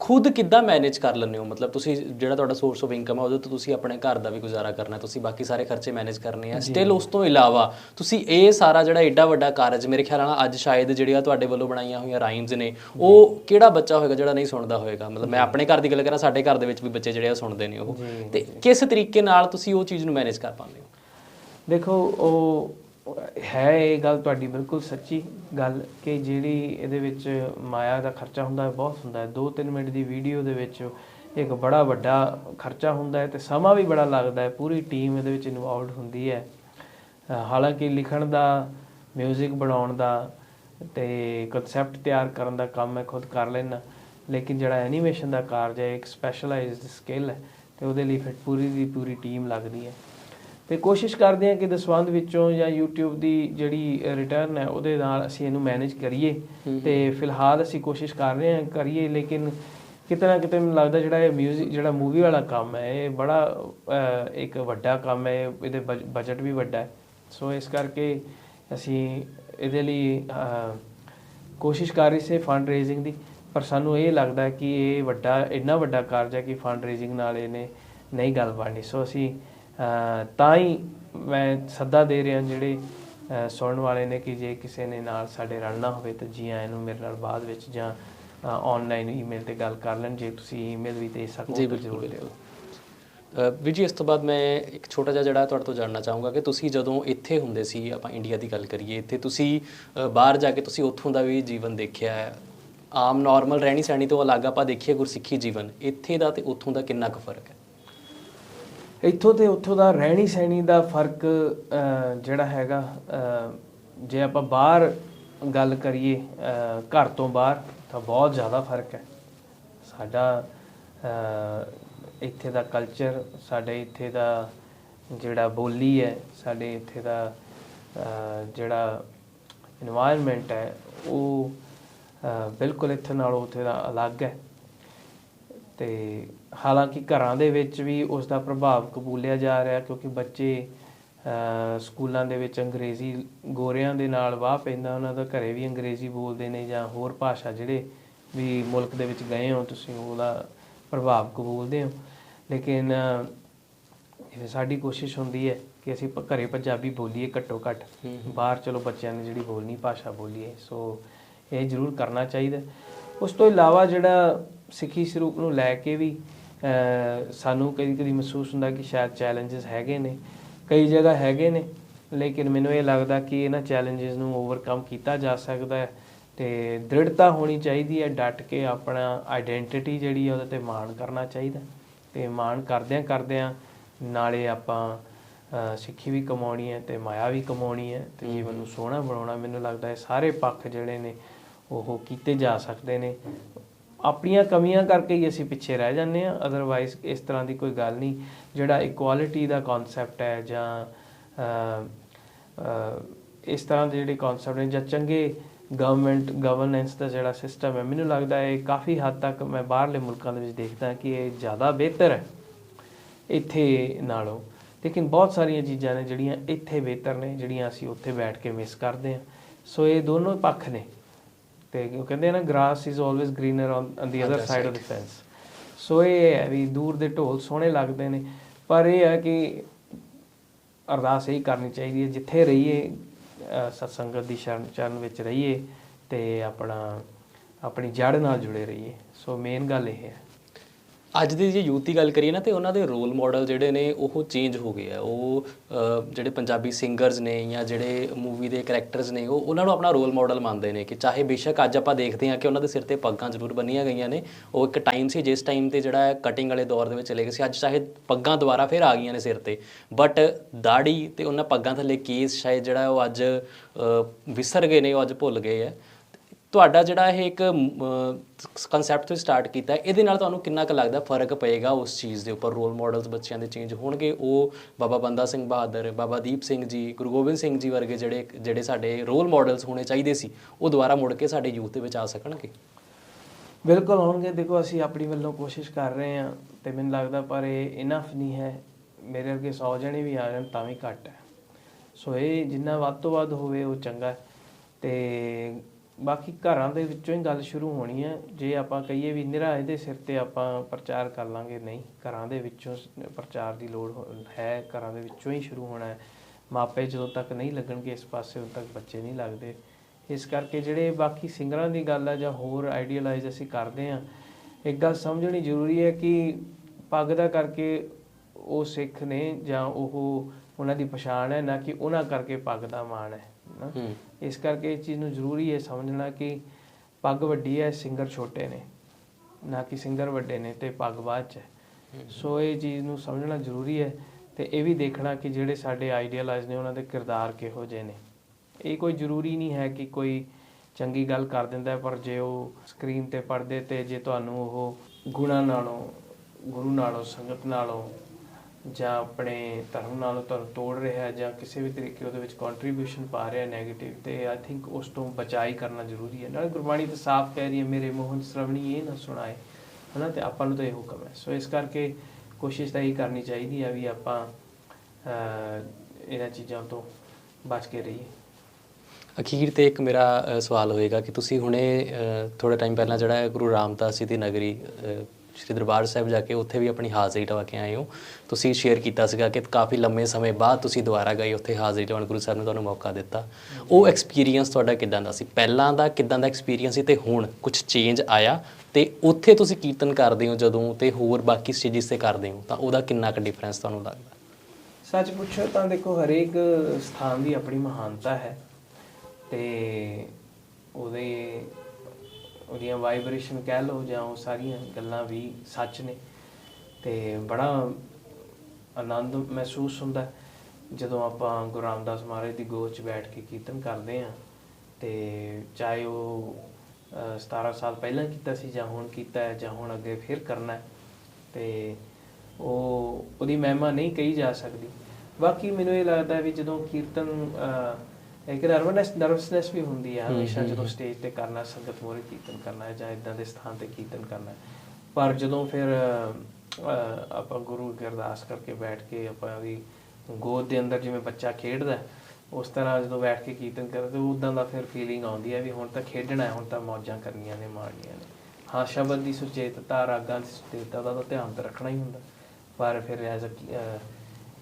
ਖੁਦ ਕਿੱਦਾਂ ਮੈਨੇਜ ਕਰ ਲੈਂਦੇ ਹੋ? ਮਤਲਬ ਤੁਸੀਂ ਜਿਹੜਾ ਤੁਹਾਡਾ ਸੋਰਸ ਆਫ ਇਨਕਮ ਹੈ ਉਹਦੇ ਤੋਂ ਤੁਸੀਂ ਆਪਣੇ ਘਰ ਦਾ ਵੀ ਗੁਜ਼ਾਰਾ ਕਰਨਾ ਤੁਸੀਂ ਬਾਕੀ ਸਾਰੇ ਖਰਚੇ ਮੈਨੇਜ ਕਰਨੇ ਆ। ਸਟਿਲ ਉਸ ਤੋਂ ਇਲਾਵਾ ਤੁਸੀਂ ਇਹ ਸਾਰਾ ਜਿਹੜਾ ਏਡਾ ਵੱਡਾ ਕਾਰਜ ਮੇਰੇ ਖਿਆਲ ਨਾਲ ਅੱਜ ਸ਼ਾਇਦ ਜਿਹੜੀਆਂ ਤੁਹਾਡੇ ਵੱਲੋਂ ਬਣਾਈਆਂ ਹੋਈਆਂ ਰਾਈਮਸ ਨੇ ਉਹ ਕਿਹੜਾ ਬੱਚਾ ਹੋਏਗਾ ਜਿਹੜਾ ਨਹੀਂ ਸੁਣਦਾ ਹੋਏਗਾ? ਮਤਲਬ ਮੈਂ ਆਪਣੇ ਘਰ ਦੀ ਗੱਲ ਕਰਾਂ ਸਾਡੇ ਘਰ ਦੇ ਵਿੱਚ ਵੀ ਬੱਚੇ ਜਿਹੜੇ ਆ ਸੁਣਦੇ ਨੇ ਉਹ। ਤੇ ਕਿਸ ਤਰੀਕੇ ਨਾਲ ਤੁਸੀਂ ਉਹ ਚੀਜ਼ ਨੂੰ ਮੈਨੇਜ ਕਰ ਪਾਉਂਦੇ ਹੋ? ਦੇਖੋ ਉਹ ਹੈ ਇਹ ਗੱਲ ਤੁਹਾਡੀ ਬਿਲਕੁਲ ਸੱਚੀ ਗੱਲ ਕਿ ਜਿਹੜੀ ਇਹਦੇ ਵਿੱਚ ਮਾਇਆ ਦਾ ਖਰਚਾ ਹੁੰਦਾ ਹੈ, ਬਹੁਤ ਹੁੰਦਾ ਹੈ। 2-3 ਮਿੰਟ ਦੀ ਵੀਡੀਓ ਦੇ ਵਿੱਚ ਇੱਕ ਬੜਾ ਵੱਡਾ ਖਰਚਾ ਹੁੰਦਾ ਹੈ ਤੇ ਸਮਾਂ ਵੀ ਬੜਾ ਲੱਗਦਾ ਹੈ। ਪੂਰੀ ਟੀਮ ਇਹਦੇ ਵਿੱਚ ਇਨਵੋਲਵਡ ਹੁੰਦੀ ਹੈ। ਹਾਲਾਂਕਿ ਲਿਖਣ ਦਾ ਮਿਊਜ਼ਿਕ ਬਣਾਉਣ ਦਾ ਤੇ ਕਨਸੈਪਟ ਤਿਆਰ ਕਰਨ ਦਾ ਕੰਮ ਮੈਂ ਖੁਦ ਕਰ ਲੈਣਾ ਲੇਕਿਨ ਜਿਹੜਾ ਐਨੀਮੇਸ਼ਨ ਦਾ ਕਾਰਜ ਹੈ, ਇੱਕ ਸਪੈਸ਼ਲਾਈਜ਼ਡ ਸਕਿੱਲ ਹੈ ਤੇ ਉਹਦੇ ਲਈ ਫਿਰ ਪੂਰੀ ਦੀ ਪੂਰੀ ਟੀਮ ਲੱਗਦੀ ਹੈ। ਤੇ ਕੋਸ਼ਿਸ਼ ਕਰਦੇ ਹਾਂ ਕਿ ਦਸਵੰਧ ਵਿੱਚੋਂ ਜਾਂ YouTube ਦੀ ਜਿਹੜੀ ਰਿਟਰਨ ਹੈ ਉਹਦੇ ਨਾਲ ਅਸੀਂ ਇਹਨੂੰ ਮੈਨੇਜ ਕਰੀਏ। ਤੇ ਫਿਲਹਾਲ ਅਸੀਂ ਕੋਸ਼ਿਸ਼ ਕਰ ਰਹੇ ਹਾਂ ਕਰੀਏ ਲੇਕਿਨ ਕਿਤੇ ਨਾ ਕਿਤੇ ਮੈਨੂੰ ਲੱਗਦਾ ਜਿਹੜਾ ਇਹ 뮤직 ਜਿਹੜਾ ਮੂਵੀ ਵਾਲਾ ਕੰਮ ਹੈ ਇਹ ਬੜਾ ਇੱਕ ਵੱਡਾ ਕੰਮ ਹੈ ਇਹਦੇ ਬਜਟ ਵੀ ਵੱਡਾ ਹੈ। ਸੋ ਇਸ ਕਰਕੇ ਅਸੀਂ ਇਹਦੇ ਲਈ ਕੋਸ਼ਿਸ਼ ਕਰ ਰਹੀ ਸੀ ਫੰਡ ਰੇਜ਼ਿੰਗ ਦੀ ਪਰ ਸਾਨੂੰ ਇਹ ਲੱਗਦਾ ਕਿ ਇਹ ਵੱਡਾ ਇੰਨਾ ਵੱਡਾ ਕਾਰਜ ਹੈ ਕਿ ਫੰਡ ਰੇਜ਼ਿੰਗ ਨਾਲ ਇਹਨੇ ਨਹੀਂ ਗੱਲ ਬਣਨੀ। ਸੋ ਅਸੀਂ ਤਾਂ ਹੀ ਮੈਂ ਸੱਦਾ ਦੇ ਰਿਹਾ ਜਿਹੜੇ ਸੁਣਨ ਵਾਲੇ ਨੇ ਕਿ ਜੇ ਕਿਸੇ ਨੇ ਨਾਲ ਸਾਡੇ ਰਲਣਾ ਹੋਵੇ ਤਾਂ ਜੀ ਆਇਆਂ ਨੂੰ ਮੇਰੇ ਨਾਲ ਬਾਅਦ ਵਿੱਚ ਜਾਂ ਆਨਲਾਈਨ ਈਮੇਲ ਤੇ ਗੱਲ ਕਰ ਲੈਣ ਜੇ ਤੁਸੀਂ ਈਮੇਲ ਵੀ ਦੇ ਸਕੋ ਜੀ ਤਾਂ ਬਿਲਕੁਲ ਜ਼ਰੂਰ ਦਿਓ ਅ, ਵੀਰ ਜੀ ਇਸ ਤੋਂ ਬਾਅਦ ਮੈਂ ਇੱਕ ਛੋਟਾ ਜਿਹਾ ਜਿਹੜਾ ਤੁਹਾਡੇ ਤੋਂ ਜਾਣਨਾ ਚਾਹੂੰਗਾ ਕਿ ਤੁਸੀਂ ਜਦੋਂ ਇੱਥੇ ਹੁੰਦੇ ਸੀ ਆਪਾਂ ਇੰਡੀਆ ਦੀ ਗੱਲ ਕਰੀਏ ਇੱਥੇ ਤੁਸੀਂ ਬਾਹਰ ਜਾ ਕੇ ਤੁਸੀਂ ਉੱਥੋਂ ਦਾ ਵੀ ਜੀਵਨ ਦੇਖਿਆ ਹੈ। ਆਮ ਨਾਰਮਲ ਰਹਿਣੀ ਸਹਿਣੀ ਤੋਂ ਅਲੱਗ ਆਪਾਂ ਦੇਖੀਏ ਗੁਰਸਿੱਖੀ ਜੀਵਨ ਇੱਥੇ ਦਾ ਤੇ ਉੱਥੋਂ ਦਾ ਕਿੰਨਾ ਕੁ ਫ਼ਰਕ ਹੈ? ਇੱਥੋਂ ਤੇ ਉੱਥੋਂ ਦਾ ਰਹਿਣੀ ਸਹਿਣੀ ਦਾ ਫ਼ਰਕ ਜਿਹੜਾ ਹੈਗਾ ਜੇ ਆਪਾਂ ਬਾਹਰ ਗੱਲ ਕਰੀਏ ਘਰ ਤੋਂ ਬਾਹਰ, ਤਾਂ ਬਹੁਤ ਜ਼ਿਆਦਾ ਫ਼ਰਕ ਹੈ। ਸਾਡਾ ਇੱਥੇ ਦਾ ਕਲਚਰ ਸਾਡੇ ਇੱਥੇ ਦਾ ਜਿਹੜਾ ਬੋਲੀ ਹੈ, ਸਾਡੇ ਇੱਥੇ ਦਾ ਜਿਹੜਾ এনवायरमेंट ਹੈ, ਉਹ ਬਿਲਕੁਲ ਇੱਥੇ ਨਾਲੋਂ ਉੱਥੇ ਦਾ ਅਲੱਗ ਹੈ। ਤੇ ਹਾਲਾਂਕਿ ਘਰਾਂ ਦੇ ਵਿੱਚ ਵੀ ਉਸ ਦਾ ਪ੍ਰਭਾਵ ਕਬੂਲਿਆ ਜਾ ਰਿਹਾ ਕਿਉਂਕਿ ਬੱਚੇ ਸਕੂਲਾਂ ਦੇ ਵਿੱਚ ਅੰਗਰੇਜ਼ੀ ਗੋਰਿਆਂ ਦੇ ਨਾਲ ਵਾਹ ਪੈਂਦਾ ਉਹਨਾਂ ਦਾ ਘਰੇ ਵੀ ਅੰਗਰੇਜ਼ੀ ਬੋਲਦੇ ਨੇ ਜਾਂ ਹੋਰ ਭਾਸ਼ਾ ਜਿਹੜੇ ਵੀ ਮੁਲਕ ਦੇ ਵਿੱਚ ਗਏ ਹੋ ਤੁਸੀਂ ਉਹਦਾ ਪ੍ਰਭਾਵ ਕਬੂਲਦੇ ਹੋ। ਲੇਕਿਨ ਜਿਵੇਂ ਸਾਡੀ ਕੋਸ਼ਿਸ਼ ਹੁੰਦੀ ਹੈ ਕਿ ਅਸੀਂ ਘਰੇ ਪੰਜਾਬੀ ਬੋਲੀਏ ਘੱਟੋ ਘੱਟ। ਬਾਹਰ ਚਲੋ ਬੱਚਿਆਂ ਨੇ ਜਿਹੜੀ ਬੋਲਣੀ ਭਾਸ਼ਾ ਬੋਲੀਏ। ਸੋ ਇਹ ਜ਼ਰੂਰ ਕਰਨਾ ਚਾਹੀਦਾ। ਉਸ ਤੋਂ ਇਲਾਵਾ ਜਿਹੜਾ ਸਿੱਖੀ ਸਰੂਪ ਨੂੰ ਲੈ ਕੇ ਵੀ ਸਾਨੂੰ ਕਦੀ ਕਦੀ ਮਹਿਸੂਸ ਹੁੰਦਾ ਕਿ ਸ਼ਾਇਦ ਚੈਲੰਜਸ ਹੈਗੇ ਨੇ, ਕਈ ਜਗ੍ਹਾ ਹੈਗੇ ਨੇ, ਲੇਕਿਨ ਮੈਨੂੰ ਇਹ ਲੱਗਦਾ ਕਿ ਇਹਨਾਂ ਚੈਲੰਜਸ ਨੂੰ ਓਵਰਕਮ ਕੀਤਾ ਜਾ ਸਕਦਾ ਹੈ ਤੇ ਦ੍ਰਿੜਤਾ ਹੋਣੀ ਚਾਹੀਦੀ ਹੈ, ਡਟ ਕੇ ਆਪਣਾ ਆਇਡੈਂਟੀਟੀ ਜਿਹੜੀ ਹੈ ਉਹਦੇ ਤੇ ਮਾਣ ਕਰਨਾ ਚਾਹੀਦਾ ਤੇ ਮਾਣ ਕਰਦਿਆਂ ਕਰਦਿਆਂ ਨਾਲੇ ਆਪਾਂ ਸਿੱਖੀ ਵੀ ਕਮਾਉਣੀ ਹੈ ਤੇ ਮਾਇਆ ਵੀ ਕਮਾਉਣੀ ਹੈ ਤੇ ਜੀਵਨ ਨੂੰ ਸੋਹਣਾ ਬਣਾਉਣਾ, ਮੈਨੂੰ ਲੱਗਦਾ ਹੈ ਸਾਰੇ ਪੱਖ ਜਿਹੜੇ ਨੇ ਉਹ ਕੀਤੇ ਜਾ ਸਕਦੇ ਨੇ ਆਪਣੀਆਂ ਕਮੀਆਂ ਕਰਕੇ ਹੀ ਅਸੀਂ ਪਿੱਛੇ ਰਹਿ ਜਾਂਦੇ ਆ ਅਦਰਵਾਈਜ਼ ਇਸ ਤਰ੍ਹਾਂ ਦੀ ਕੋਈ ਗੱਲ ਨਹੀਂ। ਜਿਹੜਾ ਇਕੁਆਲਿਟੀ ਦਾ ਕਨਸੈਪਟ ਹੈ ਜਾਂ ਇਸ ਤਰ੍ਹਾਂ ਦੇ ਜਿਹੜੇ ਕਨਸੈਪਟ ਨੇ ਜਾਂ ਚੰਗੇ ਗਵਰਨਮੈਂਟ ਗਵਰਨੈਂਸ ਦਾ ਜਿਹੜਾ ਸਿਸਟਮ ਹੈ, ਮੈਨੂੰ ਲੱਗਦਾ ਹੈ ਕਾਫੀ ਹੱਦ ਤੱਕ ਮੈਂ ਬਾਹਰਲੇ ਮੁਲਕਾਂ ਦੇ ਵਿੱਚ ਦੇਖਦਾ ਕਿ ਇਹ ਜ਼ਿਆਦਾ ਬਿਹਤਰ ਹੈ। ਇੱਥੇ ਨਾਲੋਂ। ਲੇਕਿਨ ਬਹੁਤ ਸਾਰੀਆਂ ਚੀਜ਼ਾਂ ਨੇ ਜਿਹੜੀਆਂ ਇੱਥੇ ਬਿਹਤਰ ਨੇ, ਜਿਹੜੀਆਂ ਅਸੀਂ ਉੱਥੇ ਬੈਠ ਕੇ ਮਿਸ ਕਰਦੇ ਹਾਂ। ਸੋ ਇਹ ਦੋਨੋਂ ਪੱਖ ਨੇ। ਤੇ ਉਹ ਕਹਿੰਦੇ ਨਾ grass is always greener on the other side of the fence so ਇਹ ਹੈ ਵੀ ਦੂਰ ਦੇ ਢੋਲ ਸੋਹਣੇ ਲੱਗਦੇ ਨੇ ਪਰ ਇਹ ਹੈ ਕਿ ਅਰਦਾਸ ਇਹੀ ਕਰਨੀ ਚਾਹੀਦੀ ਹੈ ਜਿੱਥੇ ਰਹੀਏ ਸਤਸੰਗਤ ਦੀ ਸ਼ਰਨ ਚਰਨ ਵਿੱਚ ਰਹੀਏ ਤੇ ਆਪਣਾ ਆਪਣੀ ਜੜ ਨਾਲ ਜੁੜੇ ਰਹੀਏ। ਸੋ ਮੇਨ ਗੱਲ ਇਹ ਹੈ। ਅੱਜ ਦੀ ਜੇ ਯੂਥ ਦੀ ਗੱਲ ਕਰੀਏ ਨਾ, ਤੇ ਉਹਨਾਂ ਦੇ ਰੋਲ ਮਾਡਲ ਜਿਹੜੇ ਨੇ, ਉਹ ਚੇਂਜ ਹੋ ਗਏ ਆ। ਉਹ ਜਿਹੜੇ ਪੰਜਾਬੀ ਸਿੰਗਰਸ ਨੇ ਜਾਂ ਜਿਹੜੇ ਮੂਵੀ ਦੇ ਕੈਰੈਕਟਰਸ ਨੇ, ਉਹ ਉਹਨਾਂ ਨੂੰ ਆਪਣਾ ਰੋਲ ਮਾਡਲ ਮੰਨਦੇ ਨੇ ਕਿ ਚਾਹੇ ਬੇਸ਼ੱਕ ਅੱਜ ਆਪਾਂ ਦੇਖਦੇ ਹਾਂ ਕਿ ਉਹਨਾਂ ਦੇ ਸਿਰ ਤੇ ਪੱਗਾਂ ਜ਼ਰੂਰ ਬੰਨੀਆਂ ਗਈਆਂ ਨੇ, ਉਹ ਇੱਕ ਟਾਈਮ ਸੀ ਜਿਸ ਟਾਈਮ ਤੇ ਜਿਹੜਾ ਕਟਿੰਗ ਵਾਲੇ ਦੌਰ ਦੇ ਵਿੱਚ ਚਲੇ ਗਏ ਸੀ। ਅੱਜ ਚਾਹੇ ਪੱਗਾਂ ਦੁਬਾਰਾ ਫਿਰ ਆ ਗਈਆਂ ਨੇ ਸਿਰ ਤੇ ਬਟ ਦਾੜੀ ਤੇ ਉਹਨਾਂ ਪੱਗਾਂ ਥੱਲੇ ਕੇਸ ਸ਼ਾਇਦ ਜਿਹੜਾ ਉਹ ਅੱਜ ਵਿਸਰ ਗਏ ਨੇ, ਉਹ ਅੱਜ ਭੁੱਲ ਗਏ ਆ। ਤੁਹਾਡਾ ਜਿਹੜਾ ਇਹ ਇੱਕ ਕਨਸੈਪਟ ਤੋਂ ਸਟਾਰਟ ਕੀਤਾ, ਇਹਦੇ ਨਾਲ ਤੁਹਾਨੂੰ ਕਿੰਨਾ ਕੁ ਲੱਗਦਾ ਫ਼ਰਕ ਪਏਗਾ ਉਸ ਚੀਜ਼ ਦੇ ਉੱਪਰ? ਰੋਲ ਮਾਡਲਸ ਬੱਚਿਆਂ ਦੇ ਚੇਂਜ ਹੋਣਗੇ, ਉਹ ਬਾਬਾ ਬੰਦਾ ਸਿੰਘ ਬਹਾਦਰ, ਬਾਬਾ ਦੀਪ ਸਿੰਘ ਜੀ, ਗੁਰੂ ਗੋਬਿੰਦ ਸਿੰਘ ਜੀ ਵਰਗੇ ਜਿਹੜੇ ਜਿਹੜੇ ਸਾਡੇ ਰੋਲ ਮਾਡਲਸ ਹੋਣੇ ਚਾਹੀਦੇ ਸੀ, ਉਹ ਦੁਬਾਰਾ ਮੁੜ ਕੇ ਸਾਡੇ ਯੂਥ ਦੇ ਵਿੱਚ ਆ ਸਕਣਗੇ? ਬਿਲਕੁਲ ਹੋਣਗੇ। ਦੇਖੋ, ਅਸੀਂ ਆਪਣੀ ਵੱਲੋਂ ਕੋਸ਼ਿਸ਼ ਕਰ ਰਹੇ ਹਾਂ ਤੇ ਮੈਨੂੰ ਲੱਗਦਾ ਪਰ ਇਹ ਇਨਫ ਨਹੀਂ ਹੈ। ਮੇਰੇ ਵਰਗੇ 100 ਜਣੇ ਵੀ ਆ ਜਾਣ ਤਾਂ ਵੀ ਘੱਟ ਹੈ। ਸੋ ਇਹ ਜਿੰਨਾ ਵੱਧ ਤੋਂ ਵੱਧ ਹੋਵੇ, ਉਹ ਚੰਗਾ ਹੈ। ਤੇ ਬਾਕੀ ਘਰਾਂ ਦੇ ਵਿੱਚੋਂ ਹੀ ਗੱਲ ਸ਼ੁਰੂ ਹੋਣੀ ਹੈ। ਜੇ ਆਪਾਂ ਕਹੀਏ ਵੀ ਨਿਰਾ ਇਹਦੇ ਸਿਰ ਤੇ ਆਪਾਂ ਪ੍ਰਚਾਰ ਕਰ ਲਾਂਗੇ, ਨਹੀਂ, ਘਰਾਂ ਦੇ ਵਿੱਚੋਂ ਪ੍ਰਚਾਰ ਦੀ ਲੋੜ ਹੋ- ਹੈ, ਘਰਾਂ ਦੇ ਵਿੱਚੋਂ ਹੀ ਸ਼ੁਰੂ ਹੋਣਾ ਹੈ। ਮਾਪੇ ਜਦੋਂ ਤੱਕ ਨਹੀਂ ਲੱਗਣਗੇ ਇਸ ਪਾਸੇ, ਉਦੋਂ ਤੱਕ ਬੱਚੇ ਨਹੀਂ ਲੱਗਦੇ। ਇਸ ਕਰਕੇ ਜਿਹੜੇ ਬਾਕੀ ਸਿੰਗਰਾਂ ਦੀ ਗੱਲ ਹੈ ਜਾਂ ਹੋਰ ਆਈਡੀਅਲਾਈਜ਼ ਅਸੀਂ ਕਰਦੇ ਹਾਂ, ਇੱਕ ਗੱਲ ਸਮਝਣੀ ਜ਼ਰੂਰੀ ਹੈ ਕਿ ਪੱਗ ਦਾ ਕਰਕੇ ਉਹ ਸਿੱਖ ਨੇ ਜਾਂ ਉਹ ਉਹਨਾਂ ਦੀ ਪਛਾਣ ਹੈ, ਨਾ ਕਿ ਉਹਨਾਂ ਕਰਕੇ ਪੱਗ ਦਾ ਮਾਣ ਹੈ। ਹੂੰ। ਇਸ ਕਰਕੇ ਇਸ ਚੀਜ਼ ਨੂੰ ਜ਼ਰੂਰੀ ਹੈ ਸਮਝਣਾ ਕਿ ਪੱਗ ਵੱਡੀ ਹੈ ਸਿੰਗਰ ਛੋਟੇ ਨੇ। ਨਾ ਕਿ ਸਿੰਗਰ ਵੱਡੇ ਨੇ ਤੇ ਪੱਗ ਬਾਅਦ ਚ ਸੋ ਇਹ ਚੀਜ਼ ਨੂੰ ਸਮਝਣਾ ਜ਼ਰੂਰੀ ਹੈ ਤੇ ਇਹ ਵੀ ਦੇਖਣਾ ਕਿ ਜਿਹੜੇ ਸਾਡੇ ਆਈਡੀਅਲਾਈਜ਼ ਨੇ ਉਹਨਾਂ ਦੇ ਕਿਰਦਾਰ ਕਿਹੋ ਜਿਹੇ ਨੇ। ਇਹ ਕੋਈ ਜ਼ਰੂਰੀ ਨਹੀਂ ਹੈ ਕਿ ਕੋਈ ਚੰਗੀ ਗੱਲ ਕਰ ਦਿੰਦਾ ਪਰ ਜੇ ਉਹ ਸਕਰੀਨ ਤੇ ਪੜਦੇ ਤੇ ਜੇ ਤੁਹਾਨੂੰ ਉਹ ਗੁਣਾ ਨਾਲੋਂ ਗੁਰੂ ਨਾਲੋਂ ਸੰਗਤ ਨਾਲੋਂ ਜਾਂ ਆਪਣੇ ਧਰਮ ਨਾਲੋਂ ਤੁਹਾਨੂੰ ਤੋੜ ਰਿਹਾ ਜਾਂ ਕਿਸੇ ਵੀ ਤਰੀਕੇ ਉਹਦੇ ਵਿੱਚ ਕੰਟਰੀਬਿਊਸ਼ਨ ਪਾ ਰਿਹਾ 네ਗੇਟਿਵ ਤੇ ਆਈ ਥਿੰਕ ਉਸ ਤੋਂ ਬਚਾਈ ਕਰਨਾ ਜ਼ਰੂਰੀ ਹੈ। ਨਾਲ ਗੁਰਬਾਣੀ ਤਾਂ ਸਾਫ਼ ਕਹਿ ਰਹੀ ਹੈ, ਮੇਰੇ ਮੋਹਨ ਸ਼ਰਵਣੀ, ਇਹ ਨਾ ਸੁਣਾਏ। ਹਨਾ? ਤੇ ਆਪਾਂ ਨੂੰ ਤਾਂ ਇਹ ਹੁਕਮ ਹੈ। ਸੋ ਇਸ ਕਰਕੇ ਕੋਸ਼ਿਸ਼ ਤਾਂ ਇਹ ਕਰਨੀ ਚਾਹੀਦੀ ਆ ਵੀ ਆਪਾਂ ਇਹਨਾਂ ਚੀਜ਼ਾਂ ਤੋਂ ਬਚ ਕੇ ਰਹੀਏ। ਅਖੀਰ ਤੇ ਇੱਕ ਮੇਰਾ ਸਵਾਲ ਹੋਏਗਾ ਕਿ ਤੁਸੀਂ ਹੁਣੇ ਥੋੜਾ ਟਾਈਮ ਪਹਿਲਾਂ ਜਿਹੜਾ ਗੁਰੂ ਰਾਮਦਾਸ ਜੀ ਦੀ ਨਗਰੀ ਸ਼੍ਰੀ ਦਰਬਾਰ ਸਾਹਿਬ ਜਾ ਕੇ ਉੱਥੇ ਵੀ ਆਪਣੀ ਹਾਜ਼ਰੀ ਲਵਾ ਕੇ ਆਏ ਹੋ। ਤੁਸੀਂ ਸ਼ੇਅਰ ਕੀਤਾ ਸੀਗਾ ਕਿ ਕਾਫੀ ਲੰਮੇ ਸਮੇਂ ਬਾਅਦ ਤੁਸੀਂ ਦੁਬਾਰਾ ਗਏ, ਉੱਥੇ ਹਾਜ਼ਰੀ ਲਵਾਉਣ, ਗੁਰੂ ਸਾਹਿਬ ਨੇ ਤੁਹਾਨੂੰ ਮੌਕਾ ਦਿੱਤਾ। ਉਹ ਐਕਸਪੀਰੀਅੰਸ ਤੁਹਾਡਾ ਕਿਦਾਂ ਦਾ ਸੀ? ਪਹਿਲਾਂ ਦਾ ਕਿਦਾਂ ਦਾ ਐਕਸਪੀਰੀਅੰਸ ਸੀ ਤੇ ਹੁਣ ਕੁਝ ਚੇਂਜ ਆਇਆ ਤੇ ਉੱਥੇ ਤੁਸੀਂ ਕੀਰਤਨ ਕਰਦੇ ਹੋ ਜਦੋਂ ਤੇ ਹੋਰ ਬਾਕੀ ਸਟੇਜਿਸ ਤੇ ਕਰਦੇ ਹੋ, ਤਾਂ ਉਹਦਾ ਕਿੰਨਾ ਕੁ ਡਿਫਰੈਂਸ ਤੁਹਾਨੂੰ ਲੱਗਦਾ? ਸੱਚ ਪੁੱਛੋ ਤਾਂ ਦੇਖੋ, ਹਰੇਕ ਸਥਾਨ ਦੀ ਆਪਣੀ ਮਹਾਨਤਾ ਹੈ ਤੇ ਉਹਦੇ ਉਹਦੀਆਂ ਵਾਈਬ੍ਰੇਸ਼ਨ ਕਹਿ ਲਓ ਜਾਂ ਉਹ ਸਾਰੀਆਂ ਗੱਲਾਂ ਵੀ ਸੱਚ ਨੇ ਤੇ ਬੜਾ ਆਨੰਦ ਮਹਿਸੂਸ ਹੁੰਦਾ। ਜਦੋਂ ਆਪਾਂ ਗੁਰੂ ਰਾਮਦਾਸ ਮਹਾਰਾਜ ਦੀ ਗੋਦ 'ਚ ਬੈਠ ਕੇ ਕੀਰਤਨ ਕਰਦੇ ਆ ਤੇ ਚਾਹੇ ਉਹ ਅ, 17 ਸਾਲ ਪਹਿਲਾਂ ਕੀਤਾ ਸੀ ਜਾਂ ਹੁਣ ਕੀਤਾ ਹੈ ਜਾਂ ਹੁਣ ਅੱਗੇ ਫਿਰ ਕਰਨਾ ਹੈ ਤੇ ਉਹ ਉਹਦੀ ਮਹਿਮਾ ਨਹੀਂ ਕਹੀ ਜਾ ਸਕਦੀ। ਬਾਕੀ ਮੈਨੂੰ ਇਹ ਲੱਗਦਾ ਵੀ ਜਦੋਂ ਕੀਰਤਨ ਇੱਕ ਨਰਵਸਨੈਸ ਨਰਵਸਨੈਸ ਵੀ ਹੁੰਦੀ ਹੈ ਹਮੇਸ਼ਾ ਜਦੋਂ ਸਟੇਜ ਤੇ ਕਰਨਾ ਸੰਗਤ ਮੋਰੇ ਕੀਰਤਨ ਕਰਨਾ ਹੈ ਜਾਂ ਇਦਾਂ ਦੇ ਸਥਾਨ ਤੇ ਕੀਰਤਨ ਕਰਨਾ। ਪਰ ਜਦੋਂ ਫਿਰ ਆਪਾਂ ਗੁਰੂ ਅਰਦਾਸ ਕਰਕੇ ਬੈਠ ਕੇ ਆਪਾਂ ਉਹਦੀ ਗੋਦ ਦੇ ਅੰਦਰ ਜਿਵੇਂ ਬੱਚਾ ਖੇਡਦਾ ਉਸ ਤਰ੍ਹਾਂ ਜਦੋਂ ਬੈਠ ਕੇ ਕੀਰਤਨ ਕਰਦੇ ਉਦਾਂ ਦਾ ਫਿਰ ਫੀਲਿੰਗ ਆਉਂਦੀ ਹੈ ਵੀ ਹੁਣ ਤਾਂ ਖੇਡਣਾ ਹੈ ਹੁਣ ਤਾਂ ਮੌਜਾਂ ਕਰਨੀਆਂ ਨੇ ਮਾਣਨੀਆਂ ਨੇ। ਹਾਂ ਸ਼ਬਦ ਦੀ ਸੁਚੇਤਤਾ ਰਾਗਾਂ ਦੀ ਸੁਚੇਤਤਾ ਦਾ ਤਾਂ ਧਿਆਨ ਤਾਂ ਰੱਖਣਾ ਹੀ ਹੁੰਦਾ। ਪਰ ਫਿਰ ਐਜ਼ ਅ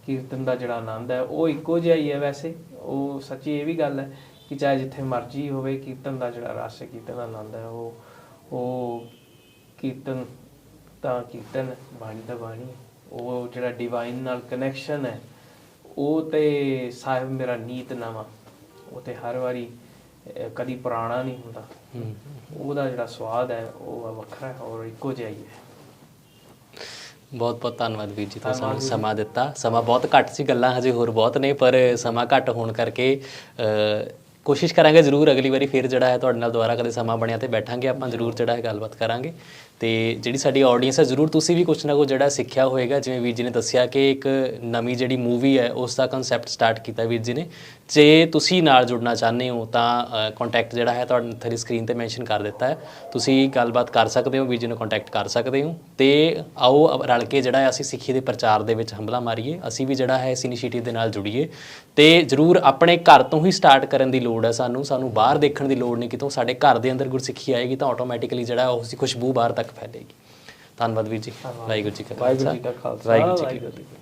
ਕੀਰਤਨ ਦਾ ਜਿਹੜਾ ਆਨੰਦ ਹੈ ਉਹ ਇੱਕੋ ਜਿਹਾ ਹੀ ਹੈ ਵੈਸੇ। ਉਹ ਸੱਚੀ ਇਹ ਵੀ ਗੱਲ ਹੈ ਕਿ ਚਾਹੇ ਜਿੱਥੇ ਮਰਜ਼ੀ ਹੋਵੇ ਕੀਰਤਨ ਦਾ ਜਿਹੜਾ ਰਸ ਹੈ ਕੀਰਤਨ ਦਾ ਆਨੰਦ ਹੈ ਉਹ ਉਹ ਕੀਰਤਨ ਤਾਂ ਕੀਰਤਨ ਬਾਣੀ ਤਾਂ ਬਾਣੀ। ਉਹ ਜਿਹੜਾ ਡਿਵਾਈਨ ਨਾਲ ਕਨੈਕਸ਼ਨ ਹੈ ਉਹ ਤੇ ਸਾਹਿਬ ਮੇਰਾ ਨੀਤ ਨਵਾਂ। ਉਹ ਤੇ ਹਰ ਵਾਰੀ ਕਦੀ ਪੁਰਾਣਾ ਨਹੀਂ ਹੁੰਦਾ। ਉਹਦਾ ਜਿਹੜਾ ਸਵਾਦ ਹੈ ਉਹ ਵੱਖਰਾ ਹੈ ਔਰ ਇੱਕੋ ਜਿਹਾ ਹੀ ਹੈ। ਬਹੁਤ ਬਹੁਤ ਧੰਨਵਾਦ ਵੀਰ ਜੀ ਤੁਸੀਂ ਸਾਨੂੰ ਸਮਾਂ ਦਿੱਤਾ। ਸਮਾਂ ਬਹੁਤ ਘੱਟ ਸੀ ਗੱਲਾਂ ਹਜੇ ਹੋਰ ਬਹੁਤ ਨੇ ਪਰ ਸਮਾਂ ਘੱਟ ਹੋਣ ਕਰਕੇ ਕੋਸ਼ਿਸ਼ ਕਰਾਂਗੇ ਜ਼ਰੂਰ ਅਗਲੀ ਵਾਰੀ ਫਿਰ ਜਿਹੜਾ ਹੈ ਤੁਹਾਡੇ ਨਾਲ ਦੁਬਾਰਾ ਕਦੇ ਸਮਾਂ ਬਣਿਆ ਤੇ ਬੈਠਾਂਗੇ ਆਪਾਂ ਜ਼ਰੂਰ ਜਿਹੜਾ ਹੈ ਗੱਲਬਾਤ ਕਰਾਂਗੇ। ਤੇ ਜਿਹੜੀ ਸਾਡੀ ਆਡੀਅנס ਹੈ, ਜ਼ਰੂਰ ਤੁਸੀਂ ਵੀ ਕੁਝ ਨਾ ਕੁਝ ਜਿਹੜਾ ਸਿੱਖਿਆ ਹੋਏਗਾ। ਜਿਵੇਂ ਵੀਰ ਜੀ ਨੇ ਦੱਸਿਆ ਕਿ ਇੱਕ ਨਵੀਂ ਜਿਹੜੀ ਮੂਵੀ ਹੈ, ਉਸ ਦਾ ਕਨਸੈਪਟ ਸਟਾਰਟ ਕੀਤਾ ਵੀਰ ਜੀ ਨੇ। ਜੇ ਤੁਸੀਂ ਨਾਲ ਜੁੜਨਾ ਚਾਹੁੰਦੇ ਹੋ, ਤਾਂ ਕੰਟੈਕਟ ਜਿਹੜਾ ਹੈ ਤੁਹਾਡੇ ਥਰੀ ਸਕਰੀਨ ਤੇ ਮੈਂਸ਼ਨ ਕਰ ਦਿੱਤਾ ਹੈ। ਤੁਸੀਂ ਗੱਲਬਾਤ ਕਰ ਸਕਦੇ ਹੋ, ਵੀਰ ਜੀ ਨੂੰ ਕੰਟੈਕਟ ਕਰ ਸਕਦੇ ਹੋ। ਤੇ ਆਓ ਰਲ ਕੇ ਜਿਹੜਾ ਅਸੀਂ ਸਿੱਖੀ ਦੇ ਪ੍ਰਚਾਰ ਦੇ ਵਿੱਚ ਹਮਲਾ ਮਾਰੀਏ। ਅਸੀਂ ਵੀ ਜਿਹੜਾ ਹੈ, ਇਸ ਇਨੀਸ਼ੀਏਟਿਵ ਦੇ ਨਾਲ ਜੁੜੀਏ। ਤੇ ਜ਼ਰੂਰ ਆਪਣੇ ਘਰ ਤੋਂ ਹੀ ਸਟਾਰਟ ਕਰਨ ਦੀ ਲੋੜ ਹੈ ਸਾਨੂੰ। ਸਾਨੂੰ ਬਾਹਰ ਦੇਖਣ ਦੀ ਲੋੜ ਨਹੀਂ। ਕਿਤੋਂ ਸਾਡੇ ਘਰ ਦੇ ਅੰਦਰ ਗੁਰਸਿੱਖੀ ਆਏਗੀ, ਤਾਂ ਆਟੋਮੈਟਿਕਲੀ ਜਿਹੜਾ ਉਹ ਦੀ ਖੁਸ਼ਬੂ ਬਾਹਰ ਤੱਕ ਫੈਲੇਗੀ ਧੰਨਵਾਦ ਵੀਰ ਜੀ। ਵਾਹਿਗੁਰੂ ਜੀ ਕਾ ਵਾਹਿਗੁਰੂ ਖਾਲਸਾ। ਵਾਹਿਗੁਰੂ ਜੀ ਕੀ ਫਤਿਹ।